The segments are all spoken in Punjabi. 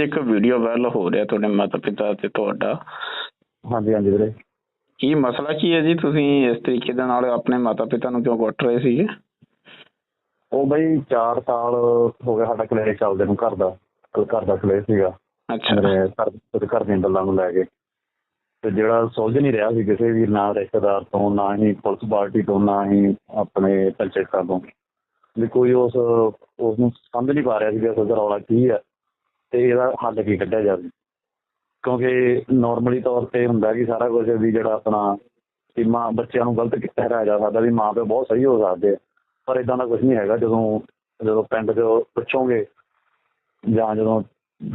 ਇੱਕ ਵੀਡੀਓ ਵਾਇਰਲ ਹੋ ਰਿਹਾ ਤੁਹਾਡੇ ਮਾਤਾ ਪਿਤਾ ਤੇ ਤੁਹਾਡਾ। ਹਾਂਜੀ ਹਾਂਜੀ ਵੀਰੇ। ਕੀ ਮਸਲਾ ਕੀ ਹੈ ਜੀ? ਤੁਸੀਂ ਇਸ ਤਰੀਕੇ ਦੇ ਨਾਲ ਆਪਣੇ ਮਾਤਾ ਪਿਤਾ ਨੂੰ ਕਿਉਂ ਕੁੱਟ ਰਹੇ ਸੀਗੇ? ਉਹ ਬਈ 4 ਸਾਲ ਹੋ ਗਿਆ ਸਾਡਾ ਕਲੇਸ਼ ਚੱਲਦੇ ਨੂੰ ਘਰ ਦਾ ਘਰ ਦਾ ਕਲੇਸ਼ ਸੀਗਾ। ਅੱਛਾ। ਘਰ ਘਰ ਦੀਆਂ ਗੱਲਾਂ ਨੂੰ ਲੈ ਕੇ। ਤੇ ਜਿਹੜਾ ਸੁਲਝ ਨਹੀਂ ਰਿਹਾ ਸੀ ਕਿਸੇ ਵੀ ਨਾ ਰਿਸ਼ਤੇਦਾਰ ਤੋਂ ਨਾ ਹੀ ਪੁਲਿਸ ਪਾਰਟੀ ਤੋਂ ਨਾ ਹੀ ਆਪਣੇ ਪੰਚਾਇਤਾਂ ਤੋਂ। ਵੀ ਕੋਈ ਉਸ ਉਸ ਨੂੰ ਸਮਝ ਨਹੀਂ ਪਾ ਰਿਹਾ ਸੀ ਵੀ ਅਸਲ ਰੌਲਾ ਕੀ ਹੈ। ਤੇ ਇਹਦਾ ਹੱਲ ਕੀ ਕੱਢਿਆ ਜਾਵੇ? ਕਿਉਂਕਿ ਨਾਰਮਲੀ ਤੌਰ ਤੇ ਹੁੰਦਾ ਕਿ ਸਾਰਾ ਕੁਝ ਵੀ ਜਿਹੜਾ ਆਪਣਾ ਕਿ ਮਾਂ, ਬੱਚਿਆਂ ਨੂੰ ਗਲਤ ਕਿੱਥੇ ਹਰਾਇਆ ਜਾ ਸਕਦਾ ਵੀ ਮਾਂ ਪਿਓ ਬਹੁਤ ਸਹੀ ਹੋ ਸਕਦੇ ਆ। ਪਰ ਇਦਾਂ ਦਾ ਕੁਝ ਨਹੀਂ ਹੈਗਾ, ਜਦੋਂ ਜਦੋਂ ਪਿੰਡ 'ਚ ਪੁੱਛੋਗੇ ਜਾਂ ਜਦੋਂ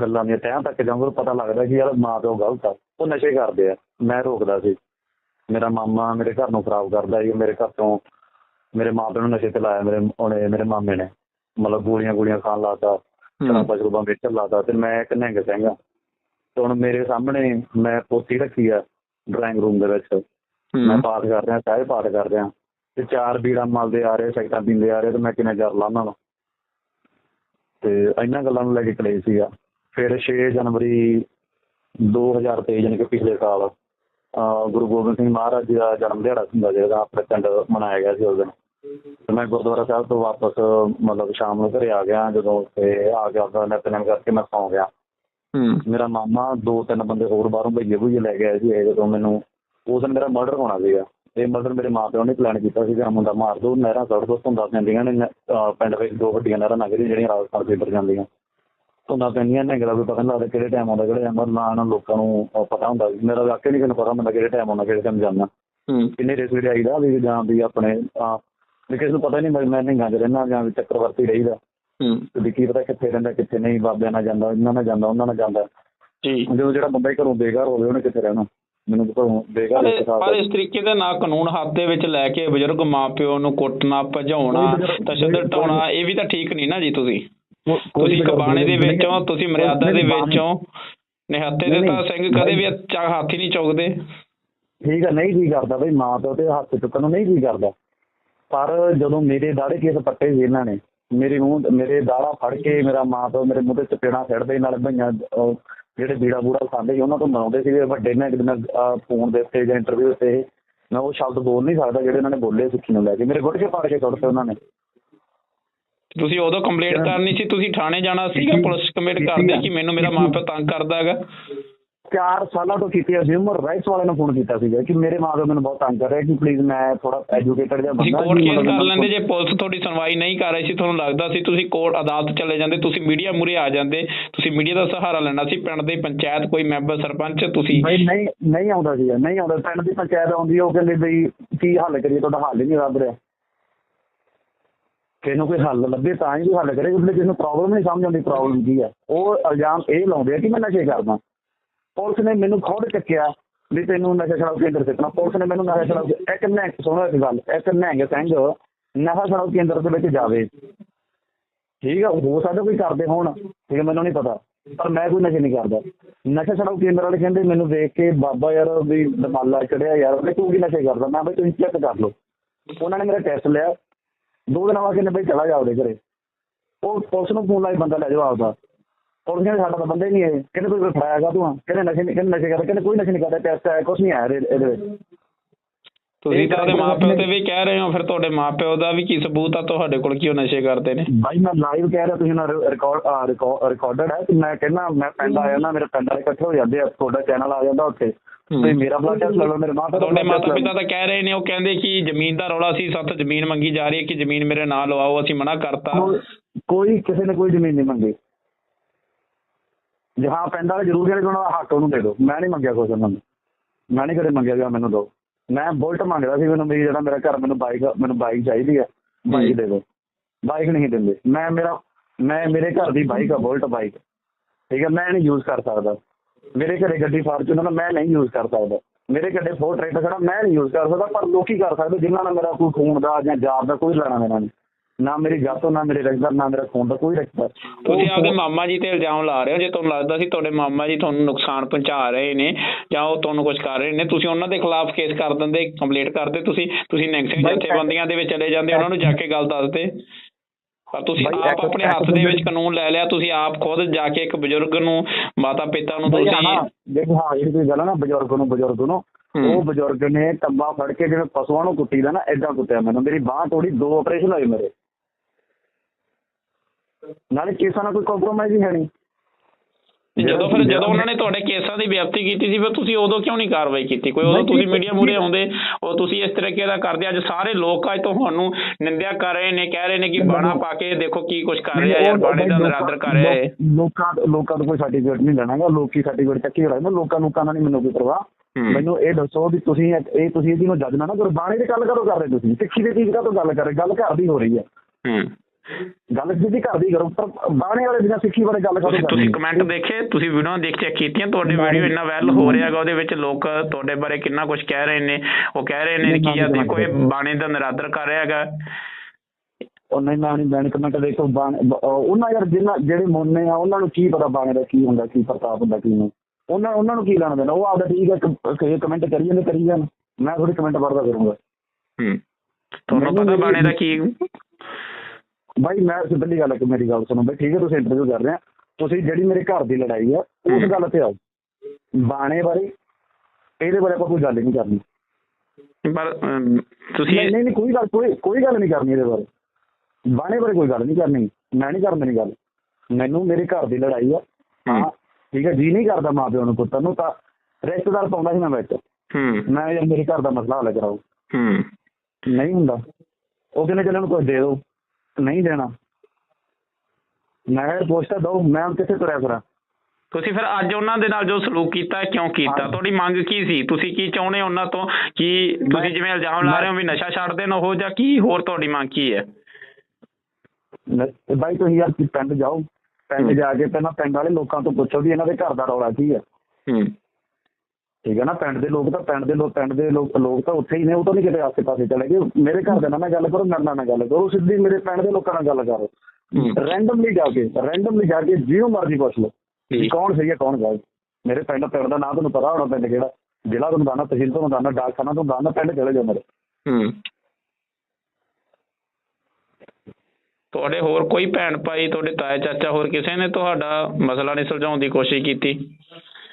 ਗੱਲਾਂ ਦੀਆਂ ਤਹਿਾਂ ਤੱਕ ਜਾਓਗੇ ਪਤਾ ਲੱਗਦਾ ਕਿ ਯਾਰ ਮਾਂ ਪਿਓ ਗਲਤ ਆ, ਉਹ ਨਸ਼ੇ ਕਰਦੇ ਆ। ਮੈਂ ਰੋਕਦਾ ਸੀ। ਮੇਰਾ ਮਾਮਾ ਮੇਰੇ ਘਰ ਨੂੰ ਖਰਾਬ ਕਰਦਾ ਸੀ, ਮੇਰੇ ਘਰ ਤੋਂ ਮੇਰੇ ਮਾਂ ਪਿਓ ਨੂੰ ਨਸ਼ੇ ਤੇ ਲਾਇਆ, ਮੇਰੇ ਉਹਨੇ, ਮੇਰੇ ਮਾਮੇ ਨੇ। ਮਤਲਬ ਗੋਲੀਆਂ ਗੋਲੀਆਂ ਖਾਣ ਲਾਤਾ ਹੂੰ। ਸ਼ਰਾਬਾਂ ਸ਼ਰੂਬਾਂ ਵੇਚਣ ਲਾਤਾ ਤੇ ਮੈਂ ਇੱਕ ਨਿਹੰਗ ਸਿੰਘ ਤੇ ਹੁਣ ਮੇਰੇ ਸਾਹਮਣੇ ਮੈਂ ਪੋਤੀ ਰੱਖੀ ਆ ਡਰਾਇੰਗ ਰੂਮ ਦੇ ਵਿੱਚ। ਮੈਂ। ਪਾਠ ਕਰ ਰਿਹਾ ਚਾਹੇ ਪਾਠ ਕਰ ਰਿਹਾ। ਤੇ ਚਾਰ ਬੀੜਾ ਮਲਦੇ ਆ ਰਹੇ ਸਿਗਰਟਾਂ ਪੀਂਦੇ ਆ ਰਹੇ ਤੇ ਮੈਂ ਕਿਵੇਂ ਜਰ ਲਾ ਉਹਨਾਂ ਨੂੰ ਤੇ ਇਹਨਾਂ ਗੱਲਾਂ ਨੂੰ ਲੈ ਕੇ ਕਲੇਸ਼ ਸੀਗਾ। ਫਿਰ 6 ਜਨਵਰੀ 2023 ਯਾਨੀ ਕਿ ਪਿਛਲੇ ਸਾਲ ਗੁਰੂ ਗੋਬਿੰਦ ਸਿੰਘ ਮਹਾਰਾਜ ਜੀ ਦਾ ਜਨਮ ਦਿਹਾੜਾ ਹੁੰਦਾ ਜਿਹੜਾ ਆਪਣੇ ਪਿੰਡ ਮਨਾਇਆ ਗਿਆ ਸੀ ਉਸ ਦਿਨ। ਤੇ ਮੈਂ ਗੁਰਦੁਆਰਾ ਸਾਹਿਬ ਤੋਂ ਵਾਪਸ ਮਤਲਬ ਸ਼ਾਮ ਨੂੰ ਘਰੇ ਆ ਗਿਆ ਜਦੋਂ ਤੇ ਆ ਕੇ ਆਪਦਾ ਨਿਤਨੇਮ ਕਰਕੇ ਮੈਂ ਸੌਂ ਗਿਆ। ਹੂੰ। ਮੇਰਾ ਮਾਮਾ ਦੋ ਤਿੰਨ ਬੰਦੇ ਹੋਰ ਬਾਹਰੋਂ ਭਈਏ ਭੁਈਏ ਲੈ ਆਏ ਸੀ ਇਹ ਜਦੋਂ ਮੈਨੂੰ ਉਸ ਦਿਨ ਮੇਰਾ ਮਰਡਰ ਹੋਣਾ ਸੀਗਾ। ਇਹ ਮਰਡਰ ਮੇਰੇ ਮਾਪਿਆਂ ਨੇ ਪਲਾਨ ਕੀਤਾ ਸੀ ਕਿ ਮੁੰਡਾ ਮਾਰ ਦੋ ਨਹਿਰਾਂ ਸੜ ਦੋ ਧੁੰਦਾਂ ਪੈਂਦੀਆਂ ਨੇ ਨ- ਪਿੰਡ ਵਿੱਚ ਦੋ ਵੱਡੀਆਂ ਨਹਿਰਾਂ ਲੰਘਦੀਆਂ ਜਿਹੜੀਆਂ ਰਾਜਸਥਾਨ ਦੇ ਉੱਪਰ ਜਾਂਦੀਆਂ। ਧੁੰਦਾਂ ਪੈਂਦੀਆਂ ਨੇ ਦਾ ਕੋਈ ਪਤਾ ਨਹੀਂ ਲੱਗਦਾ ਕਿਹੜੇ ਟਾਈਮ ਆਉਂਦਾ ਕਿਹੜੇ ਟਾਈਮ ਨਾ ਇਹਨਾਂ ਲੋਕਾਂ ਨੂੰ ਪਤਾ ਹੁੰਦਾ। ਸੀ। ਮੇਰਾ ਵਾਕਿਆ ਨਹੀਂ ਕਿਨੂੰ ਪਤਾ ਹੁੰਦਾ ਕਿਹੜੇ ਟਾਈਮ ਆਉਂਦਾ ਕਿਹੜੇ ਟਾਈਮ ਜਾਂਦਾ। ਹੂੰ। ਕਿੰਨੇ ਰੇਸ ਵੀ ਆਈਦਾ ਵੀ ਜਾਂ ਵੀ ਆਪਣੇ ਵੀ ਕਿਸੇ ਨੂੰ ਪਤਾ ਨਹੀਂ ਮੈਂ ਨਹੀਂ ਗਾਂਜ ਰਹਿਣਾ ਜਾਂ ਵੀ ਚੱਕਰਵਰਤੀ ਰਹੀਦਾ। ਹੂੰ। ਤੇ ਵੀ ਕੀ ਪਤਾ ਕਿੱਥੇ ਰਹਿੰਦਾ ਕਿੱਥੇ ਨਹੀਂ ਬਾਬਿਆਂ ਨਾਲ ਜਾਂਦਾ ਇਹਨਾਂ ਨਾਲ ਜਾਂਦਾ ਉਹਨਾਂ ਨਾਲ ਜਾਂਦਾ। ਜੀ। ਜਦੋਂ ਜਿਹੜਾ ਬੰਦਾ ਹੀ ਘਰੋਂ ਬੇਘਰ ਹੋਵੇ ਉਹਨੇ ਕਿੱਥੇ ਰਹਿਣਾ? ਮੈਨੂੰ ਤਾਂ ਘਰੋਂ ਬੇਘਰ ਪਰ ਇੱਕ ਸਾਲ ਪਰ ਇਸ ਤਰੀਕੇ ਦੇ ਨਾਲ ਕਾਨੂੰਨ ਹੱਥ ਦੇ ਵਿੱਚ ਲੈ ਕੇ ਬਜ਼ੁਰਗ ਮਾਪਿਓ ਨੂੰ ਕੁੱਟਣਾ ਭਜਾਉਣਾ ਤਸ਼ੱਦਦ ਢਾਉਣਾ ਇਹ ਵੀ ਤਾਂ ਠੀਕ ਨਹੀਂ ਨਾ ਜੀ ਤੁਸੀਂ। ਤੁਸੀਂ ਕਬਾਣੇ ਦੇ ਵਿੱਚੋਂ ਤੁਸੀਂ ਮਰਿਆਦਾ ਦੇ ਵਿੱਚੋਂ। ਨਿਹੱਤੇ ਦੇ ਤਾਂ ਸਿੰਘ ਕਦੇ ਵੀ ਹੱਥ ਹੀ ਨਹੀਂ ਚੁੱਕਦੇ। ਠੀਕ ਆ ਨਹੀਂ ਕੀ ਕਰਦਾ ਬਈ ਮਾਂ ਪਿਓ ਤੇ ਹੱਥ ਚੁੱਕਣ ਨੂੰ ਨਹੀਂ ਕੀ ਕਰਦਾ। ਪਰ ਜਦੋਂ ਮੇਰੇ ਦਾੜੇ ਕੇਸ ਪੱਟੇ ਸੀ ਇਹਨਾਂ ਨੇ ਮੇਰੇ ਮੂੰਹ ਮੇਰੇ ਦਾੜਾ ਫੜ ਕੇ ਮੇਰਾ ਮਾਂ ਪਿਓ ਮੇਰੇ ਮੂੰਹ ਤੇ ਚਪੇੜਾਂ ਛੱਡਦੇ ਨਾਲ ਭਈਆਂ ਜਿਹੜੇ ਬੀੜਾ ਬੂੜਾ ਖਾਂਦੇ ਸੀ ਉਹਨਾਂ ਤੋਂ ਮਨਾਉਂਦੇ ਸੀਗੇ ਵੱਡੇ ਨੇ ਇੱਕ ਦਿਨ ਫੋਨ ਦੇ ਉੱਤੇ ਜਾਂ ਇੰਟਰਵਿਊ ਤੇ ਮੈਂ ਉਹ ਸ਼ਬਦ ਬੋਲ ਨਹੀਂ ਸਕਦਾ ਜਿਹੜੇ ਉਹਨਾਂ ਨੇ ਬੋਲੇ ਸਿੱਖੀ ਨੂੰ ਲੈ ਕੇ ਮੇਰੇ ਗੁੱਟ ਕੇ ਪਾੜ ਕੇ ਸੁੱਟਤੇ ਉਹਨਾਂ ਨੇ। ਤੁਸੀਂ ਉਦੋਂ ਕੰਪਲੇਂਟ ਕਰਨੀ ਸੀ ਤੁਸੀਂ ਥਾਣੇ ਜਾਣਾ ਸੀਗਾ ਪੁਲਿਸ ਕੰਪਲੇਂਟ ਕਰਦੇ ਕਿ ਮੈਨੂੰ ਮੇਰਾ ਮਾਪਿਓ ਤੰਗ ਕਰਦਾ ਹੈਗਾ? ਚਾਰ ਸਾਲਾਂ ਤੋਂ ਕੀਤੀ ਹਿਊਮਨ ਰਾਈਟਸ ਵਾਲਿਆਂ ਨੂੰ ਫੋਨ ਕੀਤਾ ਸੀਗਾ ਕਿ ਮੇਰੇ ਮਾਂ ਪਿਓ ਮੈਨੂੰ ਬਹੁਤ ਤੰਗ ਕਰ ਰਿਹਾ ਕਿ ਪਲੀਜ਼ ਮੈਂ ਥੋੜਾ ਐਜੂਕੇਟਡ ਜਿਹਾ ਬੰਦਾ ਕੋਰਟ ਕੇਸ ਕਰ ਲੈਂਦੇ ਜੇ ਪੁਲਿਸ ਤੁਹਾਡੀ ਸੁਣਵਾਈ ਨਹੀਂ ਕਰ ਰਹੀ ਸੀ ਤੁਹਾਨੂੰ ਲੱਗਦਾ ਸੀ ਤੁਸੀਂ ਕੋਰਟ ਅਦਾਲਤ ਚਲੇ ਜਾਂਦੇ ਤੁਸੀਂ ਮੀਡੀਆ ਮੂਰੇ ਆ ਜਾਂਦੇ ਤੁਸੀਂ ਮੀਡੀਆ ਦਾ ਸਹਾਰਾ ਲੈਣਾ ਸੀ ਪਿੰਡ ਦੇ ਪੰਚਾਇਤ ਕੋਈ ਮੈਂਬਰ ਸਰਪੰਚ ਤੁਸੀਂ ਬਈ ਨਹੀਂ ਨਹੀਂ ਆਉਂਦਾ ਸੀ ਨਹੀਂ ਆਉਂਦਾ। ਪਿੰਡ ਦੀ ਪੰਚਾਇਤ ਆਉਂਦੀ ਉਹ ਕਹਿੰਦੇ ਬਈ ਕੀ ਹੱਲ ਕਰੀਏ ਤੁਹਾਡਾ ਹੱਲ ਹੀ ਨਹੀਂ ਲੱਭ ਰਿਹਾ। ਕਿਸੇ ਨੂੰ ਕੋਈ ਹੱਲ ਲੱਭੇ ਤਾਂ ਹੀ ਕੋਈ ਹੱਲ ਕਰੇ ਜੇ ਕਿਸੇ ਨੂੰ ਪ੍ਰੋਬਲਮ ਨਹੀਂ ਸਮਝ ਆਉਂਦੀ ਪ੍ਰੋਬਲਮ ਕੀ ਹੈ। ਉਹ ਇਲਜ਼ਾਮ ਇਹ ਲਾਉਂਦੇ ਆ ਕਿ ਮੈਂ ਨਸ਼ੇ ਕਰਦਾ। ਪੁਲਿਸ ਨੇ ਮੈਨੂੰ ਖੁਦ ਚੱਕਿਆ ਵੀ ਤੈਨੂੰ ਨਸ਼ਾ ਛਡਾਊ ਕੇਂਦਰ ਸਿੱਟਣਾ ਪੁਲਿਸ ਨੇ ਮੈਨੂੰ ਨਸ਼ਾ ਛਡਾਊ ਇੱਕ ਨੇ ਸੁਣੋ ਇੱਕ ਗੱਲ, ਇੱਕ ਨਿਹੰਗ ਸਿੰਘ। ਨਸ਼ਾ ਛਡਾਊ ਕੇਂਦਰ ਦੇ ਵਿੱਚ ਜਾਵੇ। ਠੀਕ ਆ, ਹੋ ਸਕਦਾ ਕੋਈ ਕਰਦੇ ਹੋਣ, ਠੀਕ ਮੈਨੂੰ ਨਹੀਂ ਪਤਾ। ਪਰ ਮੈਂ ਕੋਈ ਨਸ਼ੇ ਨਹੀਂ ਕਰਦਾ। ਨਸ਼ਾ ਛਡਾਊ ਕੇਂਦਰ ਵਾਲੇ ਕਹਿੰਦੇ ਮੈਨੂੰ ਦੇਖ ਕੇ ਬਾਬਾ ਯਾਰ ਵੀ ਦਮਾਲਾ ਚੜਿਆ ਯਾਰ ਉਹਨੇ ਤੂੰ ਕੀ ਨਸ਼ੇ ਕਰਦਾ? ਮੈਂ ਬਈ ਤੁਸੀਂ ਚੈੱਕ ਕਰ ਲਓ। ਉਹਨਾਂ ਨੇ ਮੇਰਾ ਟੈਸਟ ਲਿਆ। ਦੋ ਦਿਨ ਬਾਅਦ ਕਹਿੰਦੇ ਬਈ ਚਲਾ ਜਾ ਉਹਦੇ ਘਰੇ। ਉਹ ਪੁਲਿਸ ਨੂੰ ਫੋਨ ਲਾਈ ਬੰਦਾ ਲੈ ਜਾਓ ਆਪਦਾ। ਪੁਲਿਸ ਕਹਿੰਦੇ ਸਾਡਾ ਤਾਂ ਬੰਦਾ ਹੀ ਨਹੀਂ ਹੈ। ਕਹਿੰਦੇ ਕੋਈ ਫੜਾਇਆਗਾ ਤੂੰ। ਕਹਿੰਦੇ ਨਸ਼ੇ ਨਹੀਂ ਕਹਿੰਦੇ ਨਸ਼ੇ ਕਰਦਾ ਕਹਿੰਦੇ ਕੋਈ ਨਸ਼ੇ ਨਹੀਂ ਕਰਦਾ ਟੈਸਟ ਆਇਆ ਕੁਝ ਨਹੀਂ ਆਇਆ ਇਹਦੇ ਇਹਦੇ ਵਿੱਚ। ਤੁਸੀਂ ਇਹ ਤਾਂ ਉਹਦੇ ਮਾਪਿਓ ਤੇ ਵੀ ਕਹਿ ਰਹੇ ਹੋ ਫਿਰ ਤੁਹਾਡੇ ਮਾਪਿਓ ਦਾ ਵੀ ਕੀ ਸਬੂਤ ਆ? ਤੁਹਾਡੇ ਕੋਲ ਕਿ ਉਹ ਨਸ਼ੇ ਕਰਦੇ ਨੇ? ਭਾਈ ਮੈਂ ਲਾਈਵ ਕਹਿ ਰਿਹਾ ਤੁਸੀਂ ਨਾ ਰਿਕਾਰਡ ਰਿਕਾਰਡਡ ਹੈ। ਮੈਂ ਕਹਿੰਦਾ ਮੈਂ ਪਿੰਡ ਆਇਆ ਨਾ ਮੇਰੇ ਪਿੰਡ ਵਾਲੇ ਇਕੱਠੇ ਹੋ ਜਾਂਦੇ ਆ। ਤੁਹਾਡਾ ਚੈਨਲ ਆ ਜਾਂਦਾ ਉੱਥੇ। ਤੇ ਮੇਰਾ ਬਲੱਡ ਟੈਸਟ ਲੈ ਲਓ ਮੇਰੇ ਦਾ ਤੁਹਾਡੇ blood test ਮਾਤਾ ਲੈ ਪਿਤਾ ਤਾਂ ਕਹਿ ਰਹੇ ਨੇ ਉਹ ਕਹਿੰਦੇ ਕਿ ਜ਼ਮੀਨ ਦਾ ਰੌਲਾ ਸੀ ਸੱਤ ਜ਼ਮੀਨ ਮੰਗੀ ਜਾ ਰਹੀ ਹੈ ਕਿ ਜ਼ਮੀਨ ਮੇਰੇ ਨਾਂ ਲਵਾਓ ਅਸੀਂ ਮਨਾ ਕਰਤਾ। ਲਓ। ਕੋਈ ਕਿਸੇ ਨੇ ਕੋਈ ਜ਼ਮੀਨ ਨਹੀਂ ਮੰਗੀ। ਜਹਾਂ ਵਾਲੇ ਜ਼ਰੂਰ ਕਿ ਉਹਨਾਂ ਦਾ ਹੱਕ ਉਹਨੂੰ ਦੇ ਦਿਓ। ਮੈਂ ਨਹੀਂ ਮੰਗਿਆ ਕੁਛ ਉਹਨਾਂ ਨੂੰ। ਮੈਂ ਨਹੀਂ ਕਦੇ ਮੰਗਿਆ ਆਹ ਮੈਨੂੰ ਦਿਓ ਮੈਂ ਬੁਲਟ ਮੰਗਦਾ ਸੀ ਮੈਨੂੰ ਵੀ ਜਿਹੜਾ ਮੇਰਾ ਘਰ ਮੈਨੂੰ ਬਾਈਕ ਮੈਨੂੰ ਬਾਈਕ ਚਾਹੀਦੀ ਹੈ। ਬਾਈਕ ਦੇ ਦਿਓ। ਬਾਈਕ ਨਹੀਂ ਦਿੰਦੇ। ਮੈਂ ਮੇਰਾ ਮੈਂ ਮੇਰੇ ਘਰ ਦੀ ਬਾਈਕ ਆ ਬੁਲਟ ਬਾਈਕ ਠੀਕ ਹੈ ਮੈਂ ਨਹੀਂ ਯੂਜ਼ ਕਰ ਸਕਦਾ। ਮੇਰੇ ਘਰੇ ਗੱਡੀ ਫਾਰਚੂਨਰ ਮੈਂ ਨਹੀਂ ਯੂਜ਼ ਕਰ ਸਕਦਾ। ਮੇਰੇ ਘਰੇ ਫੋਰ ਟਰੈਕਟਰ ਖੜਾ ਮੈਂ ਨਹੀਂ ਯੂਜ਼ ਕਰ ਸਕਦਾ ਪਰ ਲੋਕੀ ਕਰ ਸਕਦੇ ਜਿਨ੍ਹਾਂ ਨਾਲ ਮੇਰਾ ਕੋਈ ਖੂਨ ਦਾ ਜਾਂ ਜਾਤ ਦਾ ਕੋਈ ਲੈਣਾ ਦੇਣਾ ਨਹੀਂ। ਨਾ ਮੇਰੀ ਜਾਤੋਂ ਨਾ ਮੇਰੇ ਰਿਸ਼ਤੇਦਾਰ ਨਾ ਮੇਰਾ ਖੂਨ ਦਾ ਕੋਈ ਰਿਸ਼ਤਾ ਤੁਸੀਂ ਆਪਦੇ ਮਾਮਾ ਜੀ ਤੇ ਇਲਜ਼ਾਮ ਲਾ ਰਹੇ ਹੋ ਜੇ ਤੁਹਾਨੂੰ ਲੱਗਦਾ ਸੀ ਤੁਹਾਡੇ ਮਾਮਾ ਜੀ ਤੁਹਾਨੂੰ ਨੁਕਸਾਨ ਪਹੁੰਚਾ ਰਹੇ ਨੇ ਜਾਂ ਉਹ ਤੁਹਾਨੂੰ ਕੁਝ ਕਰ ਰਹੇ ਨੇ ਤੁਸੀਂ ਉਹਨਾਂ ਦੇ ਖਿਲਾਫ ਕੇਸ ਕਰ ਦਿੰਦੇ ਕੰਪਲੀਟ ਕਰਦੇ ਤੁਸੀਂ ਤੁਸੀਂ ਬਾਈ, ਜਥੇਬੰਦੀਆਂ ਦੇ ਵਿੱਚ ਚਲੇ ਜਾਂਦੇ ਉਹਨਾਂ ਨੂੰ ਜਾ ਕੇ ਗੱਲ ਦੱਸਦੇ ਪਰ ਤੁਸੀਂ ਆਪ ਆਪਣੇ ਹੱਥ ਦੇ ਵਿੱਚ ਕਾਨੂੰਨ ਲੈ ਲਿਆ ਤੁਸੀਂ ਆਪ ਖੁਦ ਜਾ ਕੇ ਇੱਕ ਬਜ਼ੁਰਗ ਨੂੰ ਮਾਤਾ ਪਿਤਾ ਨੂੰ ਤੁਸੀਂ ਦੇਖ ਹਾਂ ਇਹ ਕੋਈ ਗੱਲ ਨਾ ਬਜ਼ੁਰਗ ਨੂੰ ਬਜ਼ੁਰਗ ਨੂੰ। ਉਹ ਬਜ਼ੁਰਗ ਨੇ ਕੰਬਾ ਫੜ ਕੇ ਜਿਵੇਂ ਪਸ਼ੂਆਂ ਨੂੰ ਕੁੱਟੀਦਾ ਨਾ ਐਦਾਂ ਕੁੱਟਿਆ ਮੈਨੂੰ। ਮੇਰੀ ਬਾਹ ਤੋੜੀ ਦੋ ਆਪਰੇਸ਼ਨ ਹੋਏ ਮੇਰੇ। ਨਾਲੇ ਕੇਸਾਂ ਨਾਲ ਕੋਈ ਕੰਪਰੋਮਾਈਜ਼ ਹੀ ਹੈ ਨਹੀਂ। ਜਦੋਂ ਫਿਰ ਜਦੋਂ ਉਹਨਾਂ ਨੇ ਤੁਹਾਡੇ ਕੇਸਾਂ ਦੀ ਵਿਅਕਤੀ ਕੀਤੀ ਸੀ ਫਿਰ ਤੁਸੀਂ ਉਦੋਂ ਕਿਉਂ ਨਹੀਂ ਕਾਰਵਾਈ ਕੀਤੀ? ਕੋਈ ਉਦੋਂ ਤੁਸੀਂ। ਮੀਡੀਆ ਮੂਰੇ ਆਉਂਦੇ ਉਹ ਤੁਸੀਂ ਇਸ ਤਰੀਕੇ ਦਾ ਕਰਦੇ ਅੱਜ ਸਾਰੇ ਲੋਕ ਅੱਜ ਤੁਹਾਨੂੰ ਨਿੰਦਿਆ ਕਰ ਰਹੇ ਨੇ ਕਹਿ ਰਹੇ ਨੇ ਕਿ ਬਾਣਾ ਪਾ ਕੇ ਦੇਖੋ ਕੀ ਕੁਝ ਕਰ ਰਿਹਾ ਯਾਰ ਬਾਣੇ ਦਾ ਨਰਾਦਰ ਕਰ ਰਿਹਾ ਹੈ ਲੋਕ- ਲੋਕਾਂ ਤੋਂ ਕੋਈ ਸਰਟੀਫਿਕੇਟ ਨਹੀਂ ਲੈਣਾਗਾ ਲੋਕੀ ਸਰਟੀਫਿਕੇਟ ਚੱਕੀ ਹੋ ਰਹੇ ਨੇ ਲੋਕਾਂ ਲੋਕਾਂ ਨਾਲ ਨਹੀਂ ਮੈਨੂੰ ਕੋਈ ਪਰਵਾਹ। ਮੈਨੂੰ ਇਹ ਦੱਸੋ ਵੀ ਤੁਸੀਂ ਇਹ ਤੁਸੀਂ ਇਹਦੀ ਨੂੰ ਜੱਜ ਨਾ ਨਾ ਕਰੋ ਬਾਣੇ ਦੀ ਗੱਲ ਕਰੋ ਕਰ ਰਹੇ ਤੁਸੀਂ ਸਿੱਖੀ ਦੀ ਚੀਜ਼ ਕਾਹਤੋਂ ਗੱਲ ਕਰ ਰਹੇ ਗੱਲ ਘਰ ਦੀ ਹੋ ਰਹੀ ਹੈ। ਹੂੰ। ਗੱਲ ਸਿੱਧੀ ਘਰ ਦੀ ਕਰੋ ਪਰ ਬਾਣੇ ਵਾਲੇ ਬਿਨਾਂ ਸਿੱਖੀ ਬਾਰੇ ਗੱਲ ਕਰੋ। ਤੁਸੀਂ ਕਮੈਂਟ ਦੇਖੇ ਤੁਸੀਂ ਵੀਡੀਓ ਦੇਖ ਚੈੱਕ ਕੀਤੀਆਂ ਤੁਹਾਡੀ ਵੀਡੀਓ ਇੰਨਾ ਵਾਇਰਲ ਹੋ ਰਿਹਾ ਹੈਗਾ ਉਹਦੇ ਵਿੱਚ ਲੋਕ ਤੁਹਾਡੇ ਬਾਰੇ ਕਿੰਨਾ ਕੁਝ ਕਹਿ ਰਹੇ ਨੇ ਉਹ ਕਹਿ ਰਹੇ ਨੇ ਕਿ ਯਾਰ ਦੇਖੋ ਇਹ ਬਾਣੇ ਦਾ ਨਰਾਦਰ ਕਰ ਰਿਹਾ ਹੈਗਾ। ਉਹ ਨਹੀਂ ਨਾ ਨਹੀਂ ਬੈਨ ਕਮੈਂਟ ਦੇਖੋ ਬਾਣੇ ਉਹਨਾਂ ਯਾਰ ਜਿੰਨਾ ਜਿਹੜੇ ਮੋਨੇ ਆ ਉਹਨਾਂ ਨੂੰ ਕੀ ਪਤਾ ਬਾਣੇ ਦਾ ਕੀ ਹੁੰਦਾ ਕੀ ਪ੍ਰਤਾਪ ਹੁੰਦਾ ਕੀ ਨਹੀਂ। ਉਹਨਾਂ ਉਹਨਾਂ ਨੂੰ ਕੀ ਲੈਣਾ ਦੇਣਾ? ਉਹ ਆਪਦਾ ਠੀਕ ਹੈ ਕਮੈਂਟ ਕਰੀ ਜਾਂਦੇ ਕਰੀ ਜਾਣ। ਮੈਂ ਥੋੜੀ ਕਮੈਂਟ ਪੜਦਾ ਕਰੂੰਗਾ ਹੂੰ। ਤੁਹਾਨੂੰ ਪਤਾ ਬਾਣੇ ਦਾ ਕੀ ਬਾਈ ਮੈਂ ਸਿੱਧੀ ਗੱਲ ਕਿ ਮੇਰੀ ਗੱਲ ਸੁਣੋ ਬਈ ਠੀਕ ਹੈ ਤੁਸੀਂ ਇੰਟਰਵਿਊ ਕਰ ਰਹੇ ਆ। ਤੁਸੀਂ ਜਿਹੜੀ ਮੇਰੇ ਘਰ ਦੀ ਲੜਾਈ ਆ ਉਸ। ਗੱਲ ਤੇ ਆਓ। ਬਾਣੇ ਬਾਰੇ ਇਹਦੇ ਬਾਰੇ ਆਪਾਂ ਕੋਈ ਗੱਲ ਨਹੀਂ ਕਰਨੀ। ਪਰ ਤੁਸੀਂ ਨਹੀਂ ਨਹੀਂ ਕੋਈ ਗੱਲ ਕੋਈ ਕੋਈ ਗੱਲ ਨਹੀਂ ਕਰਨੀ ਇਹਦੇ ਬਾਰੇ। ਬਾਣੇ ਬਾਰੇ ਕੋਈ ਗੱਲ ਨਹੀਂ ਕਰਨੀ। ਮੈਂ ਨਹੀਂ ਕਰਨ ਦੇਣੀ ਗੱਲ। ਮੈਨੂੰ ਮੇਰੇ ਘਰ ਦੀ ਲੜਾਈ ਆ। ਹਾਂ। ਠੀਕ ਹੈ ਜੀ ਨਹੀਂ ਕਰਦਾ ਮਾਂ ਪਿਓ ਨੂੰ ਪੁੱਤਰ ਨੂੰ ਤਾਂ ਰਿਸ਼ਤੇਦਾਰ ਪਾਉਂਦਾ ਸੀ ਮੈਂ ਵਿੱਚ। ਹੂੰ। ਮੈਂ ਯਾਰ ਮੇਰੇ ਘਰ ਦਾ ਮਸਲਾ ਹੱਲ ਕਰਾਓ ਹੂੰ। ਨਹੀਂ ਹੁੰਦਾ। ਉਹ ਕਹਿੰਦੇ ਚੱਲ ਇਹਨੂੰ ਕੁਝ ਦੇ ਦਿਓ। ਨਹੀਂ ਦੇਣਾ। ਮੈਂ ਪੁੱਛਦਾ ਦੋ ਮੈਂ ਕਿੱਥੇ ਤੁਰਿਆ ਫਿਰਾਂ? ਤੁਸੀਂ ਫਿਰ ਅੱਜ ਉਹਨਾਂ ਦੇ ਨਾਲ ਜੋ ਸਲੂਕ ਕੀਤਾ ਕਿਉਂ ਕੀਤਾ। ਤੁਹਾਡੀ ਮੰਗ ਕੀ ਸੀ? ਤੁਸੀਂ ਕੀ ਚਾਹੁੰਦੇ ਹੋ ਉਹਨਾਂ ਤੋਂ ਕਿ ਤੁਸੀਂ ਜਿਵੇਂ ਇਲਜ਼ਾਮ ਲਾ ਰਹੇ ਹੋ ਵੀ ਨਸ਼ਾ ਛੱਡ ਦੇਣ ਉਹ ਜਾਂ ਕੀ ਹੋਰ ਤੁਹਾਡੀ ਮੰਗ ਕੀ ਹੈ? ਬਾਈ ਤੁਸੀਂ ਯਾਰ ਪਿੰਡ ਜਾਓ। ਪਿੰਡ। ਜਾ ਕੇ ਪਹਿਲਾਂ ਪਿੰਡ ਵਾਲੇ ਲੋਕਾਂ ਤੋਂ ਪੁੱਛੋ ਵੀ ਇਹਨਾਂ ਦੇ ਘਰ ਦਾ ਰੌਲਾ ਕੀ ਹੈ। ਹੂੰ। ਠੀਕ ਹੈ ਨਾ ਪਿੰਡ ਦੇ ਲੋਕ ਤਾਂ ਪਿੰਡ ਦੇ ਲੋਕ ਪਿੰਡ ਦੇ ਲੋਕ ਲੋਕ ਤਾਂ ਉੱਥੇ ਹੀ ਨੇ ਉਹ ਤਾਂ ਨਹੀਂ ਕਿਤੇ ਆਸੇ ਪਾਸੇ ਚਲੇ ਗਏ। ਮੇਰੇ ਘਰ ਦੇ ਨਾਲ ਨਾ ਗੱਲ ਕਰੋ ਮੇਰੇ ਨਾਲ ਨਾ ਗੱਲ ਕਰੋ ਸਿੱਧੀ ਮੇਰੇ ਪਿੰਡ ਦੇ ਲੋਕਾਂ ਨਾਲ ਗੱਲ ਕਰੋ। ਰੈਂਡਮਲੀ ਜਾ ਕੇ ਰੈਂਡਮਲੀ ਜਾ ਕੇ ਜਿਹਨੂੰ ਮਰਜ਼ੀ ਪੁੱਛ ਲਓ। ਕੌਣ ਸਹੀ ਹੈ ਕੌਣ ਗਲਤ। ਮੇਰੇ ਪਿੰਡ ਪਿੰਡ ਦਾ ਨਾਂ ਤੁਹਾਨੂੰ ਪਤਾ ਹੋਣਾ ਪਿੰਡ ਕਿਹੜਾ। ਜ਼ਿਲ੍ਹਾ ਤੁਹਾਨੂੰ ਦਾਣਾ ਤਹਿਸੀਲ ਤੁਹਾਨੂੰ ਦਾਣਾ ਡਾਕਖਾਨਾ ਤੁਹਾਨੂੰ ਦਾਣਾ ਪਿੰਡ ਚਲੇ ਜਾਓ ਮੇਰੇ। ਹੂੰ। ਤੁਹਾਡੇ ਹੋਰ ਕੋਈ ਭੈਣ ਭਾਈ ਤੁਹਾਡੇ ਤਾਏ ਚਾਚਾ ਹੋਰ ਕਿਸੇ ਨੇ ਤੁਹਾਡਾ ਮਸਲਾ ਨਹੀਂ ਸੁਲਝਾਉਣ ਦੀ ਕੋਸ਼ਿਸ਼ ਕੀਤੀ?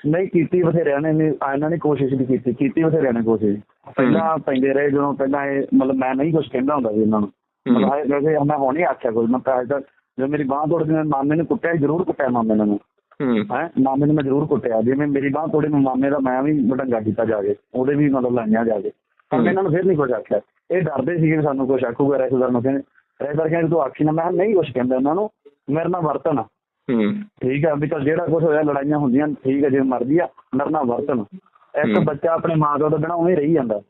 ਨਹੀਂ ਕੀਤੀ ਬਥੇਰਿਆਂ ਨੇ ਇਹਨਾਂ ਨੇ ਕੋਸ਼ਿਸ਼ ਨਹੀਂ ਕੀਤੀ ਕੀਤੀ ਬਥੇਰਿਆਂ ਨੇ ਕੋਸ਼ਿਸ਼। ਪਹਿਲਾਂ ਪੈਂਦੇ ਰਹੇ ਜਦੋਂ ਪਹਿਲਾਂ ਇਹ ਮਤਲਬ ਮੈਂ ਨਹੀਂ ਕੁਝ ਕਹਿੰਦਾ ਹੁੰਦਾ ਸੀ ਇਹਨਾਂ ਨੂੰ। ਮਤਲਬ ਇਹ ਵੈਸੇ ਮੈਂ ਹੁਣ ਆਖਿਆ ਕੋਈ ਮੈਂ ਪਹਿਲਾਂ ਤਾਂ ਜਦੋਂ ਮੇਰੀ ਬਾਂਹ ਤੋੜ ਗਈ ਮਾਮੇ ਨੇ ਕੁੱਟਿਆ ਜ਼ਰੂਰ ਕੁੱਟਿਆ ਮਾਮੇ ਨੇ ਹੂੰ। ਮਾਮੇ ਨੂੰ ਮੈਂ ਜ਼ਰੂਰ ਕੁੱਟਿਆ। ਜਿਵੇਂ ਮੇਰੀ ਬਾਂਹ ਤੋੜੀ ਮੈਂ ਮਾਮੇ ਦਾ ਮੈਂ ਵੀ ਵਡੰਗਾ ਕੀਤਾ ਜਾ ਕੇ ਉਹਦੇ ਵੀ ਮਤਲਬ ਲਾਈਆਂ ਜਾ ਕੇ। ਪਰ ਇਹਨਾਂ ਨੂੰ ਫਿਰ ਨਹੀਂ ਕੁਝ ਆਖਿਆ। ਇਹ ਡਰਦੇ ਸੀਗੇ ਵੀ ਸਾਨੂੰ ਕੁਝ ਆਖੂਗਾ ਰੈਸਦਰ ਨੂੰ ਕਹਿੰਦੇ ਰੈਸਦਰ ਕਹਿੰਦੇ ਤੂੰ ਆਖੀ ਨਾ ਮੈਂ ਨਹੀਂ ਕੁਝ ਕਹਿੰਦਾ ਉਹਨਾਂ ਨੂੰ ਮੇਰੇ ਨਾਲ ਵਰਤਨ ਠੀਕ ਹੈ ਚੱਲ ਜਿਹੜਾ ਕੁਝ ਹੋਇਆ ਲੜਾਈਆਂ ਹੁੰਦੀਆਂ ਠੀਕ ਹੈ ਜੇ ਮਰਜ਼ੀ ਆ ਮੇਰੇ ਨਾਲ ਵਰਤਨ। ਇੱਕ। ਬੱਚਾ ਆਪਣੇ ਮਾਂ ਪਿਓ ਤੋਂ ਬਿਨਾਂ ਉਵੇਂ ਰਹੀ ਜਾਂਦਾ।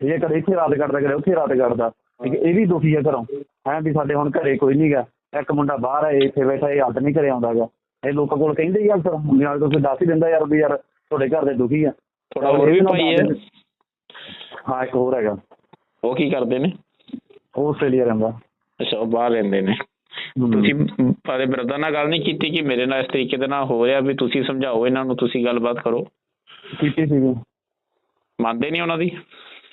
ਠੀਕ ਹੈ ਕਦੇ ਇੱਥੇ ਰਾਤ ਕੱਟਦਾ ਕਦੇ ਉੱਥੇ ਰਾਤ ਕੱਟਦਾ। ਠੀਕ ਹੈ ਇਹ ਵੀ ਦੁਖੀ ਹੈ ਘਰੋਂ। ਹੈ ਵੀ ਸਾਡੇ ਹੁਣ ਘਰੇ ਕੋਈ ਨਹੀਂਗਾ ਇੱਕ ਮੁੰਡਾ ਬਾਹਰ ਹੈ ਇੱਥੇ ਬੈਠਾ ਇਹ ਹੱਦ ਨਹੀਂ ਘਰੇ ਆਉਂਦਾਗਾ ਇਹ ਲੋਕਾਂ ਕੋਲ ਕਹਿੰਦੇ ਹੀ ਆ ਫਿਰ ਯਾਰ ਤੁਸੀਂ ਦੱਸ ਹੀ ਦਿੰਦਾ ਯਾਰ ਵੀ ਯਾਰ ਤੁਹਾਡੇ ਘਰ ਦੇ ਦੁਖੀ ਆ। ਤੁਹਾਡਾ ਹੋਰ ਵੀ ਭਾਈ ਹੈ ਹਾਂ ਇੱਕ ਹੋਰ ਹੈਗਾ। ਉਹ ਕੀ ਕਰਦੇ ਨੇ? ਉਹ ਆਸਟ੍ਰੇਲੀਆ ਰਹਿੰਦਾ। ਅੱਛਾ ਉਹ ਬਾਹਰ ਰਹਿੰਦੇ ਨੇ। ਤੁਸੀਂ ਪਾਦੇ ਬਰਦਰ ਨਾਲ ਗੱਲ ਨਹੀਂ ਕੀਤੀ ਕਿ ਮੇਰੇ ਨਾਲ ਇਸ ਤਰੀਕੇ ਦੇ ਨਾਲ ਹੋ ਰਿਹਾ ਵੀ ਤੁਸੀਂ ਸਮਝਾਓ ਇਹਨਾਂ ਨੂੰ ਤੁਸੀਂ ਗੱਲਬਾਤ ਕਰੋ। ਕੀਤੀ ਸੀਗੀ। ਮੰਨਦੇ ਨਹੀਂ ਉਹਨਾਂ ਦੀ?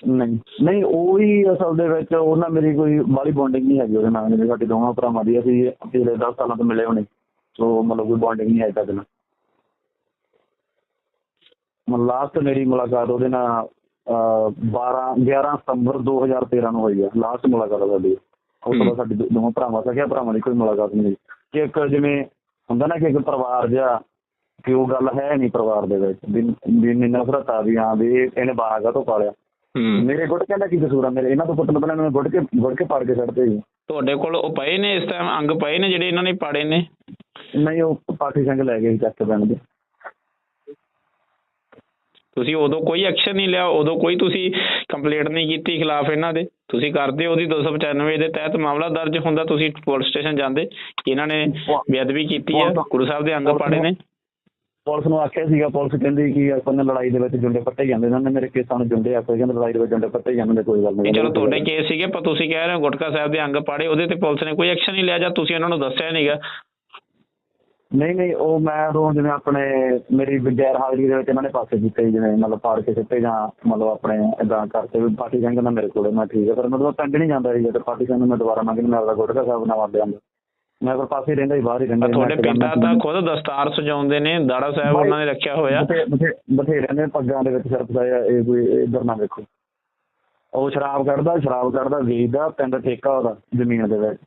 ਨਹੀਂ। ਨਹੀਂ ਉਹ ਹੀ ਅਸਲ ਦੇ ਵਿੱਚ ਉਹਨਾਂ ਮੇਰੀ ਕੋਈ ਬਾਲੀ ਬੌਂਡਿੰਗ ਨਹੀਂ ਹੈਗੀ ਉਹਦੇ ਨਾਲ ਮੇਰੇ ਸਾਡੇ ਦੋਵਾਂ ਭਰਾਵਾਂ ਦੀ। ਅਸੀਂ ਪਿਛਲੇ 10 ਸਾਲਾਂ ਤੋਂ ਮਿਲੇ ਹੋਣੇ। ਸੋ ਮਤਲਬ ਕੋਈ ਬੌਂਡਿੰਗ ਨਹੀਂ ਹੈ ਤੱਕ ਨਾਲ। ਮਤਲਬ ਲਾਸਟ ਮੇਰੀ ਮੁਲਾਕਾਤ ਉਹਦੇ ਨਾਲ ਅਹ, 12 11 ਸਤੰਬਰ 2013 ਨੂੰ ਹੋਈ ਹੈ ਲਾਸਟ ਮੁਲਾਕਾਤ ਸਾਡੀ। ਉਸ ਤੋਂ ਬਾਅਦ ਸਾਡੀ ਦੋਵਾਂ ਭਰਾਵਾਂ ਸਕਿਆ ਭਰਾਵਾਂ ਦੀ ਕੋਈ ਮੁਲਾਕਾਤ ਨਹੀਂ ਹੋਈ। ਕਿ ਇੱਕ ਜਿਵੇਂ ਹੁੰਦਾ ਨਾ ਕਿ ਇੱਕ ਪਰਿਵਾਰ ਜਿਹਾ ਕਿ ਉਹ ਗੱਲ ਹੈ ਨਹੀਂ ਪਰਿਵਾਰ ਦੇ ਵਿੱਚ ਇੰਨੀ ਨਫ਼ਰਤ ਆ ਵੀ ਹਾਂ ਵੀ ਇਹ- ਇਹਨੇ ਬਾਹਰ ਤੋਂ ਪਾਲਿਆ ਮੇਰੇ ਗੁੱਟ ਕਹਿੰਦਾ ਕੀ ਕਸੂਰ ਆ? ਮੇਰੇ ਇਹਨਾਂ ਤੋਂ ਪੁੱਤ ਪਹਿਲਾਂ ਮੈਂ ਗੁੱਟ ਕੇ ਗੁੱਟ ਕੇ ਪਾੜ ਕੇ ਛੱਡਦੇ ਸੀ। ਤੁਹਾਡੇ ਕੋਲ ਉਹ ਪਏ ਨੇ ਇਸ ਟਾਈਮ ਅੰਗ ਪਏ ਨੇ ਜਿਹੜੇ ਇਹਨਾਂ ਨੇ ਪਾੜੇ ਨੇ? ਨਹੀਂ ਉਹ ਪਾਠੀ ਸਿੰਘ ਲੈ ਗਏ ਸੀ ਚੱਕ ਪਿੰਡ ਦੇ। ਤੁਸੀਂ ਉਦੋਂ ਕੋਈ ਐਕਸ਼ਨ ਨਹੀਂ ਲਿਆ ਉਦੋਂ ਕੋਈ ਤੁਸੀਂ ਕੰਪਲੇਂਟ ਨਹੀਂ ਕੀਤੀ ਖਿਲਾਫ ਇਹਨਾਂ ਦੇ। ਤੁਸੀਂ ਕਰਦੇ ਉਹਦੀ 295 ਦੇ ਤਹਿਤ ਮਾਮਲਾ ਦਰਜ ਹੁੰਦਾ ਤੁਸੀਂ ਪੁਲਿਸ ਸਟੇਸ਼ਨ ਜਾਂਦੇ। ਇਹਨਾਂ ਨੇ ਬੇਅਦਬੀ ਕੀਤੀ ਹੈ ਗੁਰੂ ਸਾਹਿਬ ਦੇ ਅੰਗ ਪਾੜੇ ਨੇ। ਪੁਲਿਸ ਨੂੰ ਆਖਿਆ ਸੀਗਾ ਪੁਲਿਸ ਕਹਿੰਦੀ ਕਿ ਆਪਾਂ ਨੇ ਲੜਾਈ ਦੇ ਵਿੱਚ ਜੁੰਡੇ ਪੱਟੇ ਜਾਂਦੇ ਇਹਨਾਂ ਨੇ ਮੇਰੇ ਕੇਸਾਂ ਨੂੰ ਜੁੰਡੇ ਆਖੇ ਕਹਿੰਦੇ ਲੜਾਈ ਦੇ ਵਿੱਚ ਜੁੰਡੇ ਪੱਟੇ ਜਾਂਦੇ ਨੇ ਕੋਈ ਗੱਲ ਨਹੀਂ। ਨਹੀਂ ਚਲੋ ਤੁਹਾਡੇ ਕੇਸ ਸੀਗੇ ਪਰ ਤੁਸੀਂ ਕਹਿ ਰਹੇ ਹੋ ਗੁਟਕਾ ਸਾਹਿਬ ਦੇ ਅੰਗ ਪਾੜੇ ਉਹਦੇ ਤੇ ਪੁਲਿਸ ਨੇ ਕੋਈ ਐਕਸ਼ਨ ਨਹੀਂ ਲਿਆ ਜਾਂ ਤੁਸੀਂ ਉਹਨਾਂ ਨੂੰ ਦੱਸਿਆ ਨਹੀਂਗਾ ਨਹੀਂ ਨਹੀਂ ਉਹ ਮੈਂ ਉਦੋਂ ਜਿਵੇਂ ਆਪਣੇ ਮੇਰੀ ਗੈਰ ਹਾਜ਼ਰੀ ਦੇ ਵਿੱਚ ਇਹਨਾਂ ਨੇ ਪਾਸੇ ਕੀਤੇ ਜਿਵੇਂ ਮਤਲਬ ਪਾੜ ਕੇ ਸਿੱਟੇ ਜਾਂ ਮਤਲਬ ਆਪਣੇ ਇਦਾਂ ਕਰਕੇ ਵੀ ਪਾਰਟੀ ਸਿੰਘ ਨਾ ਮੇਰੇ ਕੋਲੇ ਮੈਂ ਠੀਕ ਹੈ ਫਿਰ ਮਤਲਬ ਪਿੰਡ ਨਹੀਂ ਜਾਂਦਾ ਸੀ ਤੇ ਪਾਰਟੀ ਨੂੰ ਮੈਂ ਦੁਬਾਰਾ ਮੰਗੀ ਮੈਂ ਆਪਦਾ ਗੁਟਕਾ ਸਾਹਿਬ ਨਵਾਂ ਲਿਆਂਦਾ ਮੈਂ ਫਿਰ ਪਾਸੇ ਹੀ ਰਹਿੰਦਾ ਸੀ ਬਾਹਰ ਹੀ ਰਹਿੰਦਾ। ਤੁਹਾਡੇ ਪਿਤਾ ਤਾਂ ਖੁਦ ਦਸਤਾਰ ਸਜਾਉਂਦੇ ਨੇ ਦਾੜਾ ਸਾਹਿਬ ਉਹਨਾਂ ਨੇ ਰੱਖਿਆ ਹੋਇਆ। ਬਥੇ- ਬਥੇ- ਬਥੇਰਿਆਂ ਨੇ ਪੱਗਾਂ ਦੇ ਵਿੱਚ ਸਿਰ ਫਸਾਇਆ ਇਹ ਕੋਈ ਇਧਰ ਨਾ ਵੇਖੋ। ਉਹ ਸ਼ਰਾਬ ਕੱਢਦਾ ਸ਼ਰਾਬ ਕੱਢਦਾ ਵੇਚਦਾ ਪਿੰਡ ਠੇਕਾ ਉਹਦਾ ਜ਼ਮੀਨ ਦੇ ਵਿੱਚ।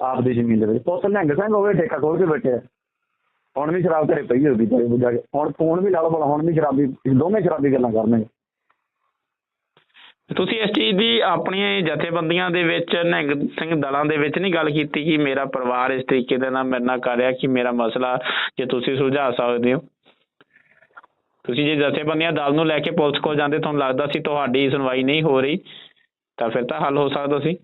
ਆਪ ਦੀ ਜ਼ਮੀਨ ਦੇ ਵਿੱਚ। ਪੁੱਤ ਨਿਹੰਗ ਸਿੰਘ ਹੋਵੇ ਠੇਕਾ ਖੋਲ ਕੇ ਬੈਠੇ ਹੁਣ ਵੀ ਸ਼ਰਾਬ ਘਰੇ ਪਈ ਹੋਈ ਤੇ ਬੁਝਾ ਕੇ। ਹੁਣ ਫੋਨ ਵੀ ਲਾ ਲਓ ਹੁਣ ਵੀ ਸ਼ਰਾਬੀ, ਦੋਵੇਂ ਸ਼ਰਾਬੀ ਗੱਲਾਂ ਕਰਨਗੇ। ਤੁਸੀਂ ਇਸ ਚੀਜ਼ ਦੀ ਆਪਣੀਆਂ ਜਥੇਬੰਦੀਆਂ ਦੇ ਵਿੱਚ, ਨਿਹੰਗ, ਸਿੰਘ ਦਲਾਂ ਦੇ ਵਿੱਚ ਨਹੀਂ ਗੱਲ ਕੀਤੀ ਕਿ ਮੇਰਾ ਪਰਿਵਾਰ ਇਸ ਤਰੀਕੇ ਦੇ ਨਾਲ ਮੇਰੇ ਨਾਲ ਕਰ ਰਿਹਾ ਕਿ ਮੇਰਾ ਮਸਲਾ ਜੇ ਤੁਸੀਂ ਸੁਲਝਾ ਸਕਦੇ ਹੋ? ਤੁਸੀਂ ਜੇ ਜਥੇਬੰਦੀਆਂ ਦਲ ਨੂੰ ਲੈ ਕੇ ਪੁਲਿਸ ਕੋਲ ਜਾਂਦੇ, ਤੁਹਾਨੂੰ ਲੱਗਦਾ ਸੀ ਤੁਹਾਡੀ ਸੁਣਵਾਈ ਨਹੀਂ ਹੋ ਰਹੀ, ਤਾਂ ਫਿਰ ਤਾਂ ਹੱਲ ਹੋ ਸਕਦਾ ਸੀ।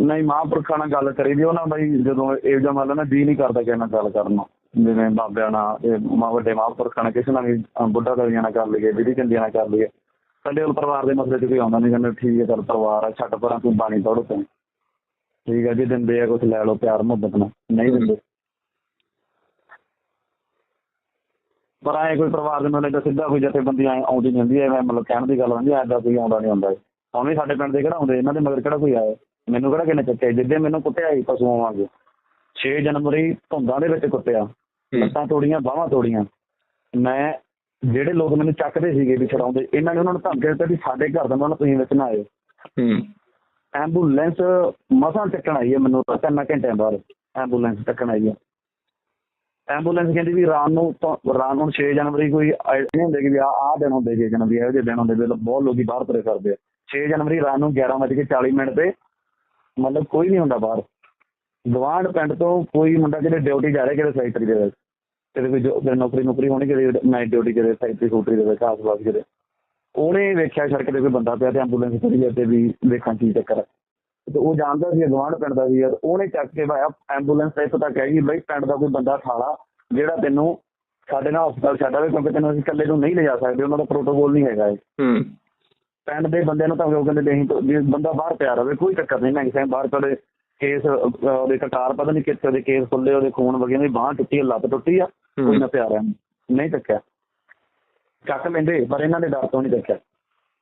ਨਹੀਂ, ਮਹਾਂਪੁਰਖਾਂ ਨਾਲ ਗੱਲ ਕਰੀ ਦੀ ਉਹਨਾਂ ਦਾ ਹੀ ਜਦੋਂ ਇਹ ਜਿਹਾ ਮੰਨ ਨਾ ਜੀ ਨਹੀਂ ਕਰਦਾ ਕਿਸੇ ਨਾਲ ਗੱਲ ਕਰਨ ਨੂੰ। ਜਿਵੇਂ ਬਾਬਿਆਂ ਨਾਲ, ਇਹ ਮਾ, ਵੱਡੇ ਮਹਾਂਪੁਰਖਾਂ ਨਾਲ ਕਿਸੇ ਨਾਲ ਵੀ, ਅਹ ਬੁੱਢਾ ਦਲੀਆਂ ਨਾਲ ਕਰ ਲਈਏ ਵਿਧੀ ਚੰਦੀਆਂ ਨਾਲ ਕਰ ਲਈਏ। ਸਾਡੇ ਕੋਲ ਪਰਿਵਾਰ ਦੇ ਮਸਲੇ 'ਚ ਕੋਈ ਆਉਂਦਾ ਨਹੀਂ, ਕਹਿੰਦੇ ਠੀਕ ਹੈ, ਚੱਲ ਪਰਿਵਾਰ ਆ, ਛੱਡ ਪਰਾਂ, ਤੂੰ ਬਾਣੀ ਪੜ੍ਹੋ ਤੂੰ ਠੀਕ ਹੈ ਜੀ ਦਿੰਦੇ ਆ ਕੁਝ ਲੈ ਲਓ, ਪਿਆਰ, ਮੁਹੱਬਤ ਨਾਲ। ਨਹੀਂ ਦਿੰਦੇ। ਪਰ ਆਏ ਕੋਈ ਪਰਿਵਾਰ ਦੇ ਮਸਲੇ 'ਚ ਸਿੱਧਾ ਕੋਈ ਜਥੇਬੰਦੀ ਆਏ ਆਉਂਦੀ ਨਹੀਂ ਹੁੰਦੀ, ਐਵੇਂ ਮਤਲਬ ਕਹਿਣ ਦੀ ਗੱਲ ਹੁੰਦੀ, ਐ ਐਦਾਂ ਕੋਈ ਆਉਂਦਾ ਨਹੀਂ ਹੁੰਦਾ। ਹੁਣ ਵੀ ਸਾਡੇ ਪਿੰਡ ਦੇ ਕਿਹੜਾ ਆਉਂਦੇ, ਇਹਨਾਂ ਦੇ ਮਗਰ ਕਿਹੜਾ ਕੋਈ ਆਇਆ? ਮੈਨੂੰ ਕਿਹੜਾ ਕਿਨੇ ਚੱਕਿਆ ਜਿੱਦੇ ਮੈਨੂੰ ਕੁੱਟਿਆ ਸੀ ਪਸ਼ੂਆਂ ਵਾਂਗੂ। 6 ਜਨਵਰੀ ਧੁੰਦਾਂ ਦੇ ਵਿੱਚ ਕੁੱਟਿਆ। ਲੱਤਾਂ ਤੋੜੀਆਂ ਬਾਹਾਂ ਤੋੜੀਆਂ। ਮੈਂ ਜਿਹੜੇ ਲੋਕ ਮੈਨੂੰ ਚੱਕਦੇ ਸੀਗੇ ਵੀ ਛਡਾਉਂਦੇ ਇਹਨਾਂ ਨੇ ਉਹਨਾਂ ਨੂੰ ਧਮਕੀ ਦਿੱਤਾ ਵੀ ਸਾਡੇ ਘਰ ਦਾ ਨਾਲ ਤੁਸੀਂ ਵਿੱਚ ਨਾ ਆਇਓ। ਹੂੰ। ਐਂਬੂਲੈਂਸ ਮਸਾਂ ਚੱਕਣ ਆਈ ਹੈ ਮੈਨੂੰ ਤਾਂ ਤਿੰਨ ਘੰਟਿਆਂ ਬਾਅਦ ਐਂਬੂਲੈਂਸ ਚੱਕਣ ਆਈ ਹੈ। ਐਂਬੂਲੈਂਸ ਕਹਿੰਦੀ ਵੀ ਰਾਤ ਨੂੰ ਰਾਤ ਨੂੰ 6 ਜਨਵਰੀ ਕੋਈ ਨਹੀਂ ਹੁੰਦੇ ਕਿ ਵੀ ਆਹ ਆਹ ਦਿਨ ਹੁੰਦੇ ਜੇ ਜਨਵਰੀ ਇਹੋ ਜਿਹੇ ਦਿਨ ਹੁੰਦੇ ਬਹੁਤ ਲੋਕੀ ਬਾਹਰ ਤੁਰੇ ਫਿਰਦੇ ਆ। 6 ਜਨਵਰੀ ਰਾਤ ਨੂੰ 11:40 ਮਿੰਟ ਤੇ ਮਤਲਬ ਕੋਈ ਨਹੀਂ ਹੁੰਦਾ ਬਾਹਰ। ਗਵਾਂਢ ਪਿੰਡ ਤੋਂ ਕੋਈ ਮੁੰਡਾ ਜਿਹੜੇ ਡਿਊਟੀ ਜਾ ਰਿਹਾ ਕਿਤੇ ਫੈਕਟਰੀ ਦੇ ਵਿੱਚ, ਕਿਤੇ ਕੋਈ ਜੋ- ਨੌਕਰੀ ਨੌਕਰੀ ਹੋਣੀ ਕਿਤੇ ਨਾਈਟ ਡਿਊਟੀ ਕਿਤੇ ਫੈਕਟਰੀ ਫੂਟਰੀ ਦੇ ਵਿੱਚ ਆਸ-ਪਾਸ ਕਿਤੇ। ਉਹਨੇ ਵੇਖਿਆ ਸੜਕ ਤੇ ਕੋਈ ਬੰਦਾ ਪਿਆ ਤੇ ਐਂਬੂਲੈਂਸ ਖੜੀ ਹੈ ਵੀ ਵੇਖਾਂ ਕੀ ਚੱਕਰ ਹੈ ਤੇ ਉਹ ਜਾਣਦਾ ਸੀ ਗਵਾਂਢ ਪਿੰਡ ਦਾ ਵੀ ਯਾਰ ਉਹਨੇ ਚੱਕ ਕੇ ਭਾਇਆ ਐਂਬੂਲੈਂਸ ਇੱਥੋਂ ਤੱਕ ਹੈਗੀ ਬਈ ਪਿੰਡ ਦਾ ਕੋਈ ਬੰਦਾ ਠਾਲਾ, ਜਿਹੜਾ ਤੈਨੂੰ ਸਾਡੇ ਨਾਲ ਹਸਪਤਾਲ ਛੱਡ ਕਿਉਂਕਿ ਤੈਨੂੰ ਅਸੀਂ ਇਕੱਲੇ ਨੂੰ ਨਹੀਂ ਲਿਜਾ ਸਕਦੇ, ਉਹਨਾਂ ਦਾ ਪ੍ਰੋਟੋਕੋਲ ਨਹੀਂ ਹੈਗਾ ਇਹ। ਹੂੰ। ਪਿੰਡ ਦੇ ਬੰਦਿਆਂ ਨੂੰ ਤਾਂ ਉਹ ਕਹਿੰਦੇ ਅਸੀਂ ਵੀ ਬੰਦਾ ਬਾਹਰ ਪਿਆ ਰਵੇ ਕੋਈ ਚੱਕਰ ਨਹੀਂ ਮੈਂ ਸਾਹਿਬ ਬਾਹਰ ਕਦੇ ਕੇਸ ਉਹਦੇ ਕਟਾਰ ਪਤਾ ਨਹੀਂ ਕਿੱਥੇ ਉਹਦੇ ਕੇਸ ਖੁੱਲੇ ਉਹਦੇ ਖੂਨ ਵਗੇ ਉਹਦੀ ਬਾਹ ਟੁੱਟੀ ਲੱਤ ਟੁੱਟੀ ਆ ਕੋਈ ਨਾ ਪਿਆ ਰਿਹਾ ਨਹੀਂ ਚੱਕਿਆ। ਚੱਕ ਲੈਂਦੇ ਪਰ ਇਹਨਾਂ ਦੇ ਡਰ ਤੋਂ ਨਹੀਂ ਚੱਕਿਆ।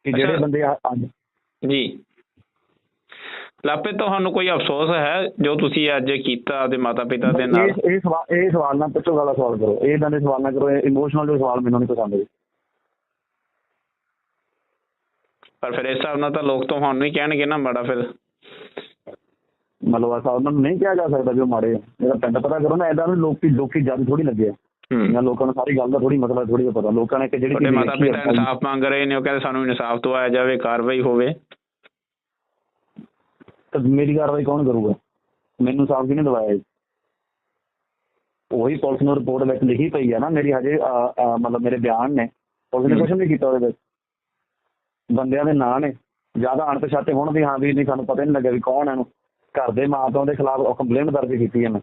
ਕਿ ਜਿਹੜੇ। ਬੰਦੇ ਆ- ਅੱਜ ਜੀ। ਲਾਪੇ ਤੁਹਾਨੂੰ ਕੋਈ ਅਫਸੋਸ ਹੈ ਜੋ ਤੁਸੀਂ ਅੱਜ ਕੀਤਾ ਆਪਦੇ ਮਾਤਾ ਪਿਤਾ ਦੇ ਨਾਲ? ਇਹ ਇਹ ਸਵਾਲ ਇਹ ਸਵਾਲ ਨਾ ਪੁੱਛੋ ਵਾਲਾ ਸਵਾਲ ਕਰੋ। ਇਹ ਇਦਾਂ ਦੇ ਸਵਾਲ ਨਾ ਕਰੋ ਇਮੋਸ਼ਨਲ ਦੇ ਸਵਾਲ ਮੈਨੂੰ ਨਹੀਂ ਪਸੰਦ ਜੀ ਪਰ ਫਿਰ ਇਸ ਹਿਸਾਬ ਨਾਲ ਤਾਂ ਲੋਕ ਤੁਹਾਨੂੰ ਹੀ ਕਹਿਣਗੇ ਨਾ ਮਾੜਾ ਫਿਰ। ਆ ਉਹਨਾਂ ਨੂੰ ਨਹੀਂ ਕਿਹਾ ਜਾ ਸਕਦਾ ਵੀ ਉਹ ਮਾੜੇ ਇਹਦਾ ਪਿੰਡ ਪਤਾ ਕਰੋ ਨਾ ਨੂੰ ਲੋਕੀ ਲੋਕੀ ਜਦ ਥੋੜੀ ਲੱਗੇ ਜਾਂ ਲੋਕਾਂ ਨੂੰ ਸਾਰੀ ਗੱਲ ਦਾ ਥੋੜੀ ਮਸਲਾ ਥੋੜੀ ਪਤਾ। ਲੋਕਾਂ ਨੇ ਇੱਕ ਜਿਹੜੀ ਮਾਤਾ ਪਿਤਾ ਇਨਸਾਫ ਮੰਗ ਰਹੇ ਨੇ ਉਹ ਕਹਿੰਦੇ ਸਾਨੂੰ ਇਨਸਾਫ ਦਵਾਇਆ ਜਾਵੇ ਕਾਰਵਾਈ ਹੋਵੇ। ਤਾਂ ਮੇਰੀ ਕਾਰਵਾਈ ਕੌਣ ਕਰੂਗਾ? ਮੈਨੂੰ ਸਾਫ਼ ਕਿਹਨੇ ਦਵਾਇਆ ਜੀ? ਉਹੀ ਪੁਲਿਸ ਨੂੰ ਰਿਪੋਰਟ ਵਿੱਚ ਲਿਖੀ ਪਈ ਆ ਨਾ ਮੇਰੀ ਹਜੇ ਮਤਲਬ ਮੇਰੇ ਬਿਆਨ ਨੇ। ਪੁਲਿਸ ਨੇ। ਕੁਝ ਨਹੀਂ ਕੀਤਾ ਉਹਦੇ ਵਿੱਚ। ਬੰਦਿਆਂ ਦੇ ਨਾਂ ਨੇ ਜ਼ਿਆਦਾ ਅਣਪਛਾਤੇ ਹੋਣ ਵੀ ਹਾਂ ਵੀ ਨਹੀਂ ਸਾਨੂੰ ਪਤਾ ਨਹੀਂ ਲੱਗਿਆ ਵੀ ਕੌਣ ਹੈ ਇਹਨੂੰ। ਘਰ ਦੇ ਮਾਪਿਆਂ ਦੇ ਖਿਲਾਫ ਕੰਪਲੇਂਟ ਦਰਜ ਕੀਤੀ ਹੈ ਮੈਂ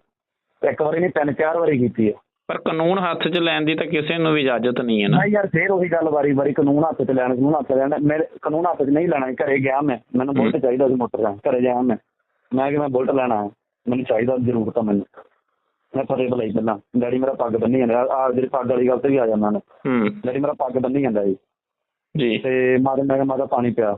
ਇੱਕ ਵਾਰੀ ਨਹੀਂ ਤਿੰਨ ਚਾਰ ਵਾਰੀ ਕੀਤੀ ਹੈ ਪਰ ਕਾਨੂੰਨ ਹੱਥ 'ਚ ਲੈਣ ਦੀ ਤਾਂ ਕਿਸੇ ਨੂੰ ਵੀ ਇਜਾਜ਼ਤ ਨਹੀਂ ਹੈ ਨਾ। ਯਾਰ ਫੇਰ ਉਹੀ ਗੱਲ ਵਾਰੀ ਵਾਰੀ ਕਾਨੂੰਨ ਹੱਥ 'ਚ ਲੈਣ ਕਾਨੂੰਨ ਹੱਥ ਲੈਣਾ। ਮੇਰੇ ਕਾਨੂੰਨ ਹੱਥ 'ਚ ਨਹੀਂ ਲੈਣਾ ਘਰੇ ਗਿਆ ਮੈਂ। ਮੈਨੂੰ ਬੁਲਟ ਚਾਹੀਦਾ ਸੀ ਮੋਟਰਸਾਈਕਲ ਘਰੇ ਗਿਆ ਮੈਂ। ਮੈਂ ਕਿ ਮੈਂ ਬੁਲਟ ਲੈਣਾ ਹੈ ਮੈਨੂੰ ਚਾਹੀਦਾ ਜ਼ਰੂਰਤ ਆ ਮੈਨੂੰ। ਮੈਂ ਫਰੇ ਬਲਾਈ ਪਹਿਲਾਂ। ਡੈਡੀ ਮੇਰਾ ਪੱਗ ਬੰਨੀ ਜਾਂਦਾ। ਆ ਜਿਹੜੀ ਪੱਗ ਵਾਲੀ ਗੱਲ ਤੇ ਵੀ ਆ ਜਾਂਦਾ ਮੈਂ ਹੂੰ। ਡੈਡੀ ਮੇਰਾ ਪੱਗ ਬੰਨੀ ਜਾਂਦਾ ਜੀ। ਜੀ। ਤੇ ਮਾਤਾ ਮੈਂ ਕਿਹਾ ਮਾਤਾ ਪਾਣੀ ਪਿਆ।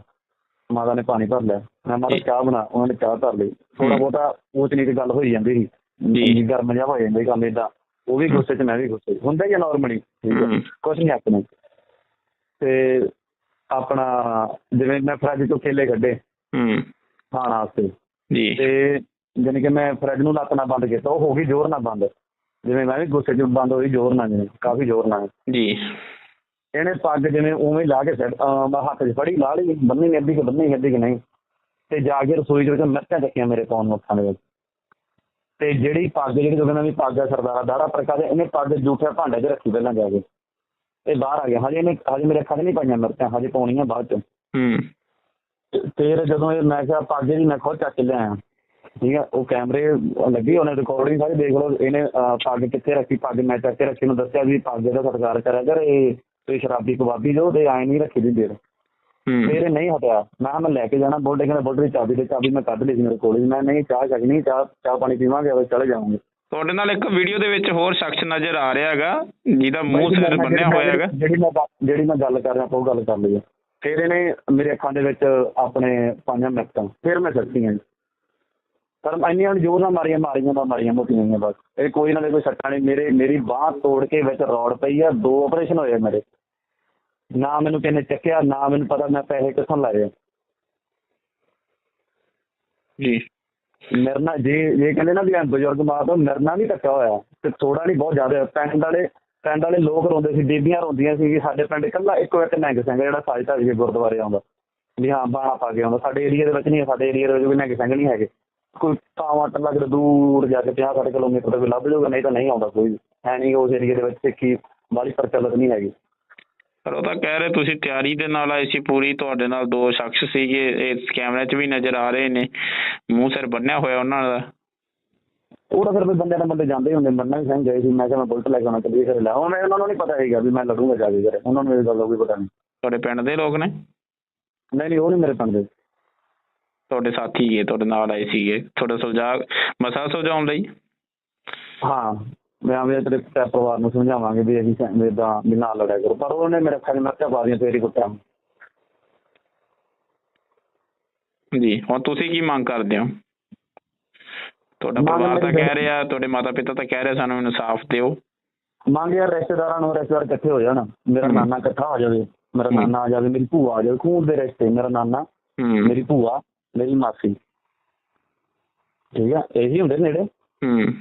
ਮਾਤਾ ਨੇ ਪਾਣੀ ਭਰ ਲਿਆ। ਮੈਂ ਮਾਤਾ ਚਾਹ ਬਣਾ। ਉਹਨਾਂ ਨੇ ਚਾਹ ਧਰ ਲਈ। ਥੋੜਾ। ਬਹੁਤਾ ਉਹ ਚ ਤੇ ਗੱਲ ਹੋਈ ਜਾਂਦੀ ਸੀ। ਜੀ। ਗਰਮ ਜਿਹਾ ਹੋ ਜਾਂਦਾ ਕੰਮ ਏਦਾਂ। ਉਹ ਵੀ ਗੁੱਸੇ 'ਚ ਮੈਂ ਵੀ ਗੁੱਸੇ ਹੁੰਦਾ ਹੀ ਨਾਰਮਲੀ। ਕੁਛ ਨਹੀਂ ਨਹੀਂ ਤੇ ਆਪਣਾ ਜਿਵੇਂ ਮੈਂ ਫਰਿੱਜ ਚੋਂ ਕੇਲੇ ਕੱਢੇ। ਹੂੰ। ਖਾਣ ਵਾਸਤੇ। ਜੀ। ਤੇ ਜਾਣੀ ਕਿ ਮੈਂ ਫਰਿੱਜ ਨੂੰ ਲੱਤ ਨਾਲ ਬੰਦ ਕੀਤਾ। ਉਹ ਹੋ ਗਈ ਜ਼ੋਰ ਨਾਲ ਬੰਦ। ਜਿਵੇਂ ਮੈਂ ਵੀ ਗੁੱਸੇ 'ਚ ਬੰਦ ਹੋਈ ਜ਼ੋਰ ਨਾਲ ਜਿਵੇਂ। ਕਾਫੀ ਜ਼ੋਰ ਨਾਲ। ਜੀ। ਇਹਨੇ ਪੱਗ ਜਿਵੇਂ ਉਵੇਂ ਲਾ ਕੇ ਸੈੱਟ ਮੈਂ ਹੱਥ 'ਚ ਫੜੀ ਲਾ ਲਈ ਬੰਨੀ ਨਹੀਂ ਅੱਧੀ ਕਿ ਬੰਨੀ ਅੱਧੀ ਕਿ ਨਹੀਂ। ਤੇ ਜਾ ਕੇ ਰਸੋਈ ਦੇ ਵਿੱਚ ਮਿਰਚਾਂ ਚੱਕੀਆਂ ਮੇਰੇ ਪਾਉਣ ਨੂੰ ਅੱਖਾਂ ਦੇ ਵਿੱਚ। ਤੇ ਜਿਹੜੀ ਪੱਗ ਜਿਹੜੀ ਜੋ ਕਹਿੰਦਾ ਵੀ ਪੱਗ ਆ ਸਰਦਾਰਾ ਦਾੜਾ ਪ੍ਰਕਾ ਦੇ ਇਹਨੇ ਪੱਗ ਜੂਠੇ ਭਾਂਡੇ 'ਚ ਰੱਖੀ ਪਹਿਲਾਂ ਜਾ ਕੇ। ਇਹ ਬਾਹਰ ਆ ਗਿਆ। ਹਜੇ ਇਹਨੇ ਹਜੇ ਮੇਰੇ ਅੱਖਾਂ 'ਚ ਨਹੀਂ ਪਾਈਆਂ ਮਿਰਚਾਂ ਹਜੇ ਪਾਉਣੀਆਂ ਬਾਅਦ 'ਚ। ਹੂੰ। ਫਿਰ ਜਦੋਂ ਇਹ ਮੈਂ ਕਿਹਾ ਪੱਗ ਜਿਹੜੀ ਮੈਂ ਖੁਦ ਚੱਕ ਲਿਆਇਆ ਠੀਕ ਆ ਉਹ ਕੈਮਰੇ ਲੱਗੇ ਉਹਨੇ ਰਿਕਾਰਡਿੰਗ ਸਾਰੀ ਦੇਖ ਲਓ ਇਹਨੇ ਪੱਗ ਕਿੱਥੇ ਰੱਖੀ ਪੱਗ ਮੈਂ ਚੱਕ ਕੇ ਰੱਖੀ ਨੂੰ ਦੱਸਿਆ ਵੀ ਪੱਗ ਦਾ ਸਤਿਕਾਰ ਕਰਿਆ ਕਰ ਇਹ ਤੇ ਸ਼ਰਾਬੀ ਕਬਾਬੀ ਜੋ ਤੇ ਆਏ ਨਹੀਂ ਰੱਖੀ ਦੀ ਦੇਰ। ਹੂੰ। ਇਹ ਨਹੀਂ ਹਟਿਆ। ਮੈਂ ਮੈਂ ਲੈ ਕੇ ਜਾਣਾ ਬੋਲਦੇ ਕਹਿੰਦਾ ਬੋਲਦੇ ਦੀ ਚਾਬੀ ਦੇ ਚਾਬੀ ਮੈਂ ਕੱਢ ਲਈ ਸੀ ਮੇਰੇ ਕੋਲ ਹੀ। ਮੈਂ ਨਹੀਂ ਚਾਹ ਛਕਣੀ ਚਾਹ ਚਾਹ ਪਾਣੀ ਪੀਵਾਂਗੇ ਉਹ ਚਲੇ ਜਾਵਾਂਗੇ। ਤੁਹਾਡੇ ਨਾਲ ਇੱਕ ਵੀਡੀਓ ਦੇ ਵਿੱਚ ਹੋਰ ਸ਼ਖਸ ਨਜ਼ਰ ਆ ਰਿਹਾ ਹੈਗਾ ਜਿਹਦਾ ਮੂੰਹ ਸਿਰ ਬੰਨਿਆ ਹੋਇਆ ਹੈਗਾ। ਜਿਹੜੀ ਮੈਂ ਜਿਹੜੀ ਮੈਂ ਗੱਲ ਕਰ ਰਿਹਾ ਆਪਾਂ ਉਹ ਗੱਲ ਕਰ ਲਈ ਹੈ। ਫਿਰ ਇਹਨੇ ਮੇਰੇ ਅੱਖਾਂ ਦੇ ਵਿੱਚ ਆਪਣੇ ਪੰਜਾਂ ਮਿੰਟਾਂ। ਫਿਰ ਮੈਂ ਸੱਚੀਆਂ ਜੀ ਪਰ ਇੰਨੀਆਂ ਜੋਰ ਨਾਲ ਮਾਰੀਆਂ ਮਾਰੀਆਂ ਦਾ ਮਾਰੀਆਂ ਮੋਟੀਆਂ ਜਿਹੀਆਂ ਬਸ। ਇਹ ਕੋਈ ਨਾਲੇ ਕੋਈ ਸੱਟਾਂ ਨਹੀਂ ਮੇਰੇ ਮੇਰੀ ਬਾਹ ਤੋੜ ਕੇ ਵਿੱਚ ਰੋੜ ਪਈ ਆ ਦੋ ਆਪਰੇਸ਼ਨ ਹੋਏ ਮੇਰੇ। ਨਾ ਮੈਨੂੰ ਕਿੰਨੇ ਚੱਕਿਆ ਨਾ ਮੈਨੂੰ ਪਤਾ ਮੈਂ ਪੈਸੇ ਕਿੱਥੋਂ ਲਾਏ ਆ। ਜੀ। ਮੇਰੇ ਨਾਲ ਜੇ ਜੇ ਕਹਿੰਦੇ ਨਾ ਵੀ ਐਂ ਬਜ਼ੁਰਗ ਮਾਂ ਤੋਂ ਮੇਰੇ ਨਾਲ ਨਹੀਂ ਧੱਕਾ ਹੋਇਆ ਤੇ ਥੋੜਾ ਨਹੀਂ ਬਹੁਤ ਜ਼ਿਆਦਾ ਪਿੰਡ ਵਾਲੇ ਪਿੰਡ ਵਾਲੇ ਲੋਕ ਰੋਂਦੇ ਸੀ ਬੀਬੀਆਂ ਰੋਂਦੀਆਂ ਸੀ ਕਿ ਸਾਡੇ ਪਿੰਡ ਇਕੱਲਾ ਇੱਕੋ ਇੱਕ ਨਿਹੰਗ ਸਿੰਘ ਜਿਹੜਾ ਸਾਜ ਧਾਰੀ ਦੇ ਗੁਰਦੁਆਰੇ ਆਉਂਦਾ। ਵੀ ਹਾਂ ਬਾਣਾ ਪਾ ਕੇ ਆਉਂਦਾ। ਸਾਡੇ ਏਰੀਆ ਦੇ ਵਿੱਚ ਨਹੀਂ ਹੈ, ਸਾਡੇ ਏਰੀਆ ਦੇ ਵਿੱਚ ਵੀ ਨਿਹੰਗ ਸਿੰਘ ਨਹੀਂ ਹੈਗੇ। ਕੋਈ ਪਾਵਾਂ ਟੱਲਾ ਕਿਤੇ ਦੂਰ ਜਾ ਕੇ 50 60 ਕਿਲੋਮੀਟਰ ਤੇ ਕੋਈ ਲੱਭ ਜਾਊਗਾ ਨਹੀਂ ਤਾਂ ਨਹੀਂ ਆਉਂਦਾ ਕੋਈ। ਵੀ। ਹੈ ਨਹੀਂ ਉਸ ਏਰੀਆ ਦੇ ਵਿੱਚ ਸਿੱਖੀ ਬਾਲੀ ਪ੍ਰਚਲਿਤ ਨਹੀਂ ਹੈਗੀ। ਪਰ ਉਹ ਤਾਂ ਕਹਿ ਰਹੇ ਤੁਸੀਂ ਤਿਆਰੀ ਦੇ ਨਾਲ ਆਏ ਸੀ ਪੂਰੀ ਤੁਹਾਡੇ ਨਾਲ ਦੋ ਸ਼ਖਸ ਸੀਗੇ ਇਹ ਕੈਮਰੇ 'ਚ ਵੀ ਨਜ਼ਰ ਆ ਰਹੇ ਨੇ। ਮੂੰਹ ਸਿਰ ਬੰਨਿਆ ਹੋਇਆ ਉਹਨਾਂ ਦਾ। ਉਹ ਤਾਂ ਫਿਰ ਵੀ ਬੰਦੇ ਨਾਲ ਬੰਦੇ ਜਾਂਦੇ ਹੁੰਦੇ ਮੰਨਾ ਵੀ ਸਿੰਘ ਗਏ ਸੀ। ਮੈਂ ਕਿਹਾ ਮੈਂ ਬੁਲਟ ਲੈ ਕੇ ਆਉਣਾ ਚੱਲੀਏ ਘਰੇ ਲੈ। ਉਹ ਮੈਂ ਉਹਨਾਂ ਨੂੰ ਨਹੀਂ ਪਤਾ ਹੈਗਾ ਵੀ ਮੈਂ ਲੜੂੰਗਾ ਜਾ ਕੇ ਘਰੇ। ਉਹਨਾਂ ਨੂੰ ਇਹ ਗੱਲ ਦਾ ਕੋਈ ਪਤਾ ਨਹੀਂ। ਤੁਹਾਡੇ ਪਿੰਡ ਦੇ ਲੋਕ ਨੇ? ਨਹੀਂ ਨਹੀਂ ਉਹ ਨਹੀਂ ਮੇਰੇ ਪਿੰਡ ਦੇ। ਤੁਹਾਡੇ ਸਾਥੀ ਹੀ ਤੁਹਾਡੇ ਨਾਲ ਆਏ ਸੀਗੇ। ਤੁਹਾਡਾ ਸੁਲਝਾ ਮਸਾ ਸੁਲਝਾਉਣ ਲਈ? ਹਾਂ ਮੈਂ ਵੀ ਤੇਰੇ ਪਰਿਵਾਰ ਨੂੰ ਸਮਝਾਵਾਂਗੇ ਵੀ ਅਸੀਂ ਵੀ ਇਦਾਂ ਵੀ ਨਾ ਲੜਿਆ ਕਰੋ। ਪਰ ਉਹਨੇ ਮੇਰੇ ਪਾ ਦੀਆਂ ਫੇਰ ਹੀ ਕੁੱਟਿਆ ਜੀ ਹੁਣ ਤੁਸੀਂ ਕੀ ਮੰਗ ਕਰਦੇ ਹੋ? ਤੁਹਾਡਾ ਪਰਿਵਾਰ ਤਾਂ ਕਹਿ ਰਿਹਾ ਤੁਹਾਡੇ ਮਾਤਾ ਪਿਤਾ ਤਾਂ ਕਹਿ ਰਹੇ ਸਾਨੂੰ ਇਨਸਾਫ ਦਿਓ। ਮੰਗ ਯਾਰ ਰਿਸ਼ਤੇਦਾਰਾਂ ਨੂੰ ਰਿਸ਼ਤੇਦਾਰ ਇਕੱਠੇ ਹੋ ਜਾਣ। ਮੇਰਾ। ਨਾਨਾ ਇਕੱਠਾ ਹੋ ਜਾਵੇ ਮੇਰਾ। ਨਾਨਾ ਆ ਜਾਵੇ ਮੇਰੀ ਭੂਆ ਆ ਜਾਵੇ ਖੂਨ ਦੇ ਰਿਸ਼ਤੇ ਮੇਰਾ ਨਾਨਾ ਮੇਰੀ ਭੂਆ। ਮੇਰੀ ਮਾਸੀ। ਠੀਕ ਆ? ਇਹੀ ਹੁੰਦੇ ਨੇੜੇ? ਹੂੰ।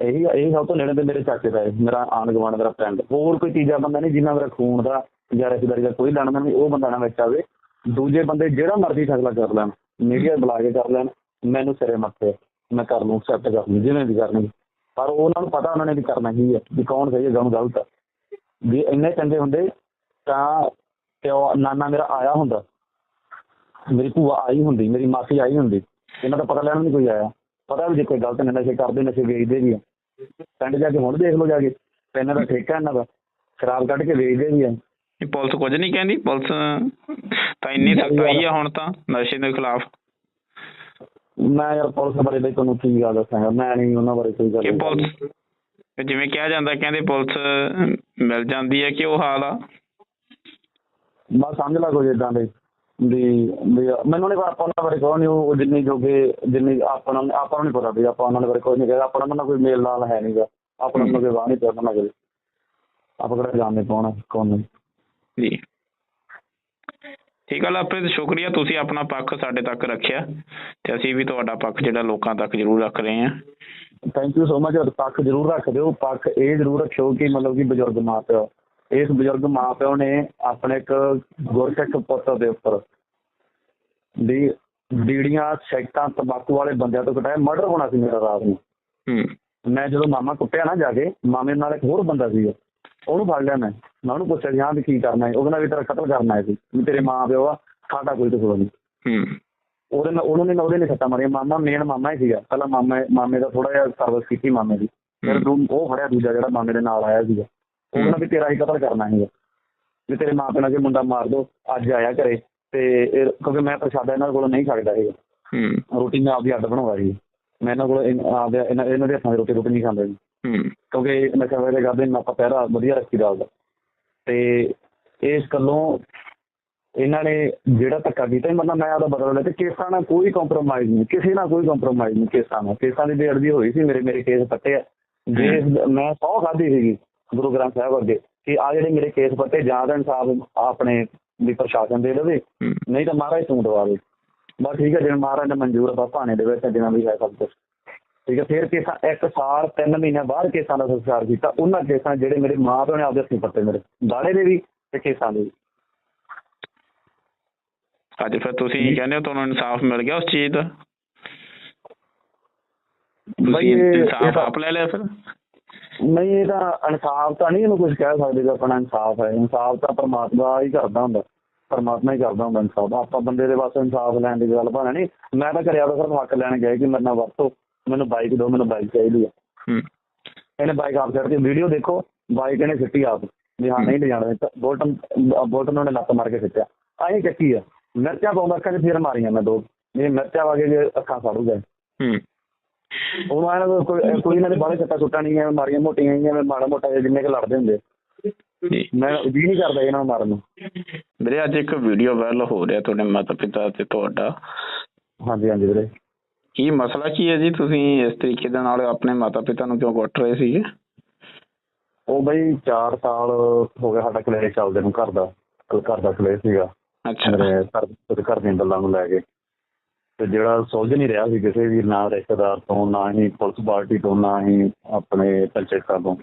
ਇਹੀ ਇਹੀ ਸਭ ਤੋਂ ਨੇੜੇ ਤੇ ਮੇਰੇ ਚਾਚੇ ਦਾ ਮੇਰਾ ਆਂਢ ਗੁਆਂਢ ਮੇਰਾ ਫਰੈਂਡ ਹੋਰ ਕੋਈ ਤੀਜਾ ਬੰਦਾ ਨਹੀਂ ਜਿੰਨਾ ਮੇਰਾ ਖੂਨ ਦਾ ਜਾਂ ਰਿਸ਼ਤੇਦਾਰੀ ਦਾ ਕੋਈ ਲੈਣਾ ਨਹੀਂ ਉਹ ਬੰਦਾ ਨਾ ਵਿੱਚ ਆਵੇ। ਦੂਜੇ ਬੰਦੇ ਜਿਹੜਾ ਮਰਜ਼ੀ ਫੈਸਲਾ ਕਰ ਲੈਣ ਮੀਡੀਆ ਬੁਲਾ ਕੇ ਕਰ ਲੈਣ ਮੈਨੂੰ ਸਿਰੇ ਮੱਥੇ ਮੈਂ ਕਰ ਲੂੰ ਐਕਸੈਪਟ ਕਰ ਲੂੰ ਜਿਵੇਂ ਵੀ ਕਰਨਗੇ। ਪਰ ਉਹਨਾਂ ਨੂੰ ਪਤਾ ਉਹਨਾਂ ਨੇ ਵੀ ਕਰਨਾ ਕੀ ਹੈ ਵੀ ਕੌਣ ਸਹੀ ਹੈ ਕੌਣ ਗਲਤ ਹੈ ਜੇ ਇੰਨੇ ਚੰਗੇ ਹੁੰਦੇ ਤਾਂ ਪਿਓ ਨਾਨਾ ਮੇਰਾ ਆਇਆ ਹੁੰਦਾ ਮੇਰੀ ਭੂਆ ਆਈ ਹੁੰਦੀ ਮੇਰੀ ਮਾਸੀ ਆਈ ਹੁੰਦੀ ਇਹਨਾਂ ਦਾ ਪਤਾ ਲੈਣ ਨਹੀਂ ਕੋਈ ਆਇਆ। ਪਤਾ ਵੀ ਜੇ ਕੋਈ ਗਲਤ ਨਸ਼ੇ ਕਰਦੇ ਨਸ਼ੇ ਵੇਚਦੇ ਵੀ ਆ। ਪਿੰਡ ਜਾ ਕੇ ਹੁਣ ਦੇਖ ਲਓ ਜਾ ਕੇ ਪਿੰਡ ਦਾ ਠੇਕਾ ਇਹਨਾਂ ਦਾ ਸ਼ਰਾਬ ਕੱਢ ਕੇ ਵੇਚਦੇ ਵੀ ਆ। ਇਹ ਪੁਲਿਸ ਕੁਝ ਨਹੀਂ ਕਹਿੰਦੀ ਪੁਲਿਸ ਤਾਂ ਇੰਨੀ ਸਖਤਾਈ ਆ ਹੁਣ ਤਾਂ ਨਸ਼ੇ ਦੇ ਖਿਲਾਫ। ਮੈਂ ਯਾਰ ਪੁਲਿਸ ਬਾਰੇ ਬਈ ਤੁਹਾਨੂੰ ਕੀ ਗੱਲ ਦੱਸਾਂਗਾ ਮੈਂ ਨਹੀਂ ਉਹਨਾਂ ਬਾਰੇ ਕੋਈ ਗੱਲ ਕਿ ਨਹੀਂ ਪੁਲਿਸ ਜਿਵੇਂ ਕਿਹਾ ਜਾਂਦਾ ਕਹਿੰਦੇ ਪੁਲਿਸ ਮਿਲ ਜਾਂਦੀ ਹੈ ਕਿ ਉਹ ਹਾਲ ਆ? ਮੈਂ ਸਮਝ ਲਾ ਕੁਝ ਇਦਾਂ ਦੇ। ਵੀ ਮੈਨੂੰ ਨਹੀਂ ਆਪਾਂ ਉਹਨਾਂ ਬਾਰੇ ਕੋਈ ਨਹੀਂ ਉਹ ਜਿੰਨੀ ਜੋਗੇ ਜਿੰਨੀ ਆਪਣਾ ਆਪਾਂ ਨੂੰ ਨਹੀਂ ਪਤਾ ਵੀ ਆਪਾਂ ਉਹਨਾਂ ਬਾਰੇ ਕੋਈ ਨਹੀਂ ਕਹਿੰਦਾ ਆਪਣਾ ਨਾਲ ਕੋਈ ਮੇਲ ਨਾਲ ਹੈ ਨਹੀਂਗਾ ਆਪਣਾ ਉਹਨਾਂ ਕੋਈ ਵਾਹ ਨਹੀਂ ਪਿਆ ਉਹਨਾਂ ਨਾਲ ਆਪਾਂ ਕਿਹੜਾ ਜਾਣਦੇ ਕੌਣ ਹੈ ਕੌਣ ਨਹੀਂ। ਜੀ। ਠੀਕ ਆ ਲਵਪ੍ਰੀਤ ਸ਼ੁਕਰੀਆ ਤੁਸੀਂ ਆਪਣਾ ਪੱਖ ਸਾਡੇ ਤੱਕ ਰੱਖਿਆ। ਤੇ ਅਸੀਂ ਵੀ ਤੁਹਾਡਾ ਪੱਖ ਜਿਹੜਾ ਲੋਕਾਂ ਤੱਕ ਜ਼ਰੂਰ ਰੱਖ ਰਹੇ ਹਾਂ। ਥੈਂਕ ਯੂ ਸੋ ਮਚ ਔਰ ਪੱਖ ਜ਼ਰੂਰ ਰੱਖ ਦਿਓ। ਪੱਖ ਇਹ ਜ਼ਰੂਰ ਰੱਖਿਓ ਕਿ ਮਤਲਬ ਕਿ ਬਜ਼ੁਰਗ ਮਾਂ ਪਿਓ ਇਸ ਬਜ਼ੁਰਗ ਮਾਂ ਪਿਓ ਨੇ ਆਪਣੇ ਇੱਕ ਗੁਰਸਿੱਖ ਪੁੱਤ ਦੇ ਉੱਪਰ ਦੀ ਬੀੜੀਆਂ ਸਿਗਰਟਾਂ ਤੰਬਾਕੂ ਵਾਲੇ ਬੰਦਿਆਂ ਤੋਂ ਕਟਾਇਆ ਮਰਡਰ ਹੋਣਾ ਸੀ ਮੇਰਾ ਰਾਤ ਨੂੰ। ਹੂੰ। ਮੈਂ ਜਦੋਂ ਮਾਮਾ ਕੁੱਟਿਆ ਨਾ ਜਾ ਕੇ ਮਾਮੇ ਨਾਲ ਇੱਕ ਹੋਰ ਬੰਦਾ ਸੀਗਾ। ਉਹਨੂੰ ਫੜ ਲਿਆ ਮੈਂ। ਮੈਂ ਉਹਨੂੰ ਪੁੱਛਿਆ ਵੀ ਹਾਂ ਵੀ ਕੀ ਕਰਨਾ ਹੈ? ਉਹਦੇ ਨਾਲ ਵੀ ਤੇਰਾ ਕਤਲ ਕਰਨਾ ਹੈ ਸੀ ਵੀ ਤੇਰੇ ਮਾਂ ਪਿਓ ਆ ਸਾਡਾ ਕੋਈ ਕਸੂਰ ਨਹੀਂ। ਹੂੰ। ਉਹਦੇ ਨਾਲ ਉਹਨੂੰ ਨੇ ਉਹਦੇ ਨੇ ਸੱਟਾਂ ਮਾਰੀਆਂ। ਮਾਮਾ ਮੇਨ ਮਾਮਾ ਹੀ ਸੀਗਾ। ਪਹਿਲਾਂ ਮਾਮਾ ਮਾਮੇ ਦਾ ਥੋੜਾ ਜਿਹਾ ਸਰਵਿਸ ਕੀਤੀ ਮਾਮੇ ਦੀ। ਫਿਰ ਉਹ ਫੜਿਆ ਦੂਜਾ ਜਿਹੜਾ ਮਾਮੇ ਦੇ ਨਾਲ ਆਇਆ ਸੀਗਾ। ਉਹ ਕਹਿੰਦਾ ਵੀ ਤੇਰਾ ਹੀ ਕਤਲ ਕਰਨਾ ਸੀਗਾ ਵੀ ਤੇਰੇ ਮਾਂ ਪਿਓ ਨਾਲ ਜੇ ਮੁੰਡਾ ਮਾਰ ਦੋ ਅੱਜ ਆਇਆ ਘਰੇ ਤੇ ਕਿਉਂਕਿ ਮੈਂ ਪ੍ਰਸ਼ਾਦਾ ਇਹਨਾਂ ਕੋਲ ਨਹੀਂ ਛੱਡਦਾ ਹੈਗਾ ਹੂੰ। ਰੋਟੀ ਮੈਂ ਆਪਦੀ ਅੱਡ ਬਣਾਉਂਦਾ ਸੀ ਮੈਂ ਇਹਨਾਂ ਕੋਲ ਆਪਦੇ ਇਹਨਾਂ ਦੇ ਹੱਥਾਂ ਦੀ ਰੋਟੀ ਰੋਟੀ ਨਹੀਂ ਖਾਂਦਾ ਹੂੰ। ਕਿਉਂਕਿ ਨਸ਼ਾ ਵੇਲੇ ਕਰਦੇ ਨਾ ਆਪਾਂ ਪਹਿਰਾ ਵਧੀਆ ਰੱਖੀ ਦਾ ਤੇ ਇਸ ਗੱਲੋਂ ਇਹਨਾਂ ਨੇ ਜਿਹੜਾ ਧੱਕਾ ਕੀਤਾ ਮਤਲਬ ਮੈਂ ਆਪਦਾ ਬਦਲ ਲਿਆ ਤੇ ਕੇਸਾਂ ਨਾਲ ਕੋਈ ਕੰਪਰੋਮਾਈਜ਼ ਨਹੀਂ ਕਿਸੇ ਨਾਲ ਕੋਈ ਕੰਪਰੋਮਾਈਜ਼ ਨਹੀਂ ਕੇਸਾਂ ਨਾਲ। ਕੇਸਾਂ ਦੀ ਬੇਅਦਬੀ ਹੋਈ ਸੀ ਮੇਰੇ ਮੇਰੇ ਕੇਸ ਪੱਟੇ ਆ। ਜੇ ਮੈਂ ਸੌ ਖਾਧੀ ਸੀਗੀ ਗੁਰੂ ਗ੍ਰੰਥ ਸਾਹਿਬ ਅੱਗੇ ਕਿ ਆ ਜਿਹੜੇ ਮੇਰੇ ਕੇਸ ਪੱਟੇ ਜਾਂ ਤਾਂ ਇਨਸਾਫ ਆਪਣੇ ਵੀ ਪ੍ਰਸ਼ਾਸਨ ਦੇ ਦੇਵੇ ਨਹੀਂ ਤਾਂ ਮਹਾਰਾਜ ਤੂੰ ਦਵਾ ਦੇ। ਬਸ ਠੀਕ ਹੈ ਜਿਵੇਂ ਮਹਾਰਾਜ ਨੇ ਮਨਜ਼ੂਰ ਬਸ ਭਾਣੇ ਦੇ ਵਿੱਚ ਜਿਵੇਂ ਵੀ ਹੈ ਸਭ ਕੁਝ ਠੀਕ ਹੈ ਫਿਰ ਕੇਸਾਂ ਇੱਕ ਸਾਲ ਤਿੰਨ ਮਹੀਨੇ ਬਾਅਦ ਕੇਸਾਂ ਦਾ ਸੰਸਕਾਰ ਕੀਤਾ। ਉਹਨਾਂ ਕੇਸਾਂ ਜਿਹੜੇ ਮੇਰੇ ਮਾਂ ਪਿਓ ਨੇ ਆਪਦੇ ਹੱਥੀਂ ਪੱਟੇ ਮੇਰੇ ਦਾੜੇ ਦੇ ਵੀ ਤੇ ਕੇਸਾਂ ਦੇ ਅੱਜ ਫਿਰ ਤੁਸੀਂ ਕਹਿੰਦੇ ਹੋ ਤੁਹਾਨੂੰ ਇਨਸਾਫ ਮਿਲ ਗਿਆ ਉਸ ਚੀਜ਼ ਦਾ? ਬਈ ਤੁਸੀਂ ਇਨਸਾਫ ਆਪ ਲੈ ਲਿਆ ਫਿਰ? ਨਹੀਂ ਇਹ ਤਾਂ ਇਨਸਾਫ ਤਾਂ ਨਹੀਂ ਇਹਨੂੰ ਕੁਝ ਕਹਿ ਸਕਦੇ ਕਿ ਆਪਣਾ ਇਨਸਾਫ ਹੈ। ਇਨਸਾਫ ਤਾਂ ਪਰਮਾਤਮਾ ਹੀ ਕਰਦਾ ਹੁੰਦਾ। ਪਰਮਾਤਮਾ ਹੀ ਕਰਦਾ ਹੁੰਦਾ ਇਨਸਾਫ। ਆਪਾਂ ਬੰਦੇ ਦੇ ਵਾਸਤੇ ਇਨਸਾਫ ਲੈਣ ਦੀ ਗੱਲ ਭਾਣਾ ਨਹੀਂ। ਮੈਂ ਤਾਂ ਘਰੇ ਆਪਦਾ ਸਿਰਫ ਹੱਕ ਲੈਣ ਗਿਆ ਕਿ ਮੇਰੇ ਨਾਲ ਵਰਤੋ। ਮੈਨੂੰ ਬਾਈਕ ਦਿਓ ਮੈਨੂੰ ਬਾਈਕ ਚਾਹੀਦੀ ਹੈ ਹੂੰ। ਇਹਨੇ ਬਾਈਕ ਆਪ ਛੱਡ ਕੇ ਵੀਡੀਓ ਦੇਖੋ ਬਾਈਕ ਇਹਨੇ ਸਿੱਟੀ ਆਪ। ਵੀ ਹਾਂ ਨਹੀਂ ਲੈ ਜਾਣਾ ਦਿੱਤਾ ਬੋਲਟਨ ਬੋਲਟਨ ਉਹਨੇ ਲੱਤ ਮਾਰ ਕੇ ਸਿੱਟਿਆ। ਆਹੀ ਚੱਕੀ ਆ। ਮਿਰਚਾਂ ਪਾਉਂਦਾ ਅੱਖਾਂ 'ਚ ਫੇਰ ਮਾਰੀਆਂ ਮੈਂ ਦੋ। ਮੇਰੇ ਮਿਰਚਾਂ ਵਾਗੇ ਜੇ ਅੱਖਾਂ ਸਾੜੂ ਗਏ। ਹੂੰ। ਉਹਨੂੰ ਆਇਆ ਕੋਈ ਕੋਈ ਇਹਨਾਂ ਦੇ ਬਾਹਲੇ ਸੱਟਾ ਸੁੱਟਾਂ ਨਹੀਂ ਹੈ ਮਾਰੀਆਂ ਮੋਟੀਆਂ ਹੀ ਐਵੇਂ ਮਾੜਾ ਮੋਟਾ ਜਿਹਾ ਜਿੰਨੇ ਕੁ ਲੜਦੇ ਹੁੰਦੇ। ਮੈਂ ਜੀ ਨਹੀਂ ਕਰਦਾ ਇਹਨਾਂ ਨੂੰ ਮਾਰਨ ਨੂੰ। ਵੀਰੇ ਅੱਜ ਇੱਕ ਵੀਡੀਓ ਵਾਇਰਲ ਹੋ ਰਿਹਾ ਤੁਹਾਡੇ ਮਾਤਾ ਪਿਤਾ ਤੇ ਤੁਹਾਡਾ। ਹਾਂਜੀ ਹਾਂਜੀ ਵੀਰੇ। ਕੀ ਮਸਲਾ ਕੀ ਹੈ ਜੀ? ਤੁਸੀਂ ਇਸ ਤਰੀਕੇ ਦੇ ਨਾਲ ਆਪਣੇ ਮਾਤਾ ਪਿਤਾ ਨੂੰ ਕਿਉਂ ਕੁੱਟ ਰਹੇ ਸੀਗੇ? ਉਹ ਬਈ 4 ਸਾਲ ਹੋ ਗਿਆ ਸਾਡਾ ਕਲੇਸ਼ ਚੱਲਦੇ ਨੂੰ ਘਰ ਦਾ ਘਰ ਦਾ ਕਲੇਸ਼ ਸੀਗਾ। ਅੱਛਾ। ਘਰ ਦੀਆਂ ਗੱਲਾਂ ਨੂੰ ਲੈ ਕੇ। ਤੇ ਜਿਹੜਾ ਸੁਲਝ ਨਹੀਂ ਰਿਹਾ ਸੀ ਕਿਸੇ ਵੀ, ਨਾ ਰਿਸ਼ਤੇਦਾਰ ਤੋਂ, ਨਾ ਹੀ ਪੁਲਿਸ ਪਾਰਟੀ ਤੋਂ, ਨਾ ਹੀ ਆਪਣੇ ਪੰਚਾਇਤਾਂ ਤੋਂ।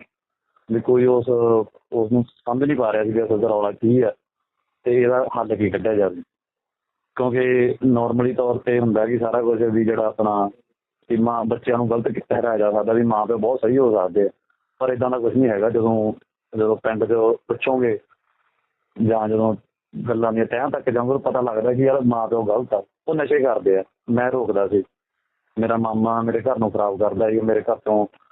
ਵੀ ਕੋਈ ਉਸ ਉਸ ਨੂੰ ਸਮਝ ਨਹੀਂ ਪਾ ਰਿਹਾ ਸੀ ਵੀ ਅਸਲ ਦਾ ਰੌਲਾ ਕੀ ਹੈ ਤੇ ਇਹਦਾ ਹੱਲ ਕੀ ਕੱਢਿਆ ਜਾਵੇ। ਕਿਉਂਕਿ ਨਾਰਮਲੀ ਤੌਰ ਤੇ ਹੁੰਦਾ ਕਿ ਸਾਰਾ ਕੁਝ ਵੀ ਜਿਹੜਾ ਆਪਣਾ ਕਿ ਮਾਂ, ਬੱਚਿਆਂ ਨੂੰ ਗਲਤ ਕੀਤਾ ਠਹਿਰਾਇਆ ਜਾ ਸਕਦਾ ਵੀ ਮਾਂ ਪਿਓ ਬਹੁਤ ਸਹੀ ਹੋ ਸਕਦੇ ਆ। ਪਰ ਇਦਾਂ ਦਾ ਕੁਝ ਨਹੀਂ ਹੈਗਾ, ਜਦੋਂ ਜਦੋਂ ਪਿੰਡ 'ਚ ਪੁੱਛੋਗੇ ਜਾਂ ਜਦੋਂ ਗੱਲਾਂ ਦੀਆਂ ਤਹਿਾਂ ਤੱਕ ਜਾਓਗੇ ਪਤਾ ਲੱਗਦਾ ਕਿ ਯਾਰ ਮਾਂ ਪਿਓ ਗਲਤ ਆ। ਉਹ ਨਸ਼ੇ ਕਰਦੇ ਆ। ਮੈਂ ਰੋਕਦਾ ਸੀ। ਮੇਰਾ ਮਾਮਾ ਮੇਰੇ ਘਰ ਨੂੰ ਖਰਾਬ ਕਰਦਾ ਸੀ। ਮੇਰੇ ਘਰ ਤੋਂ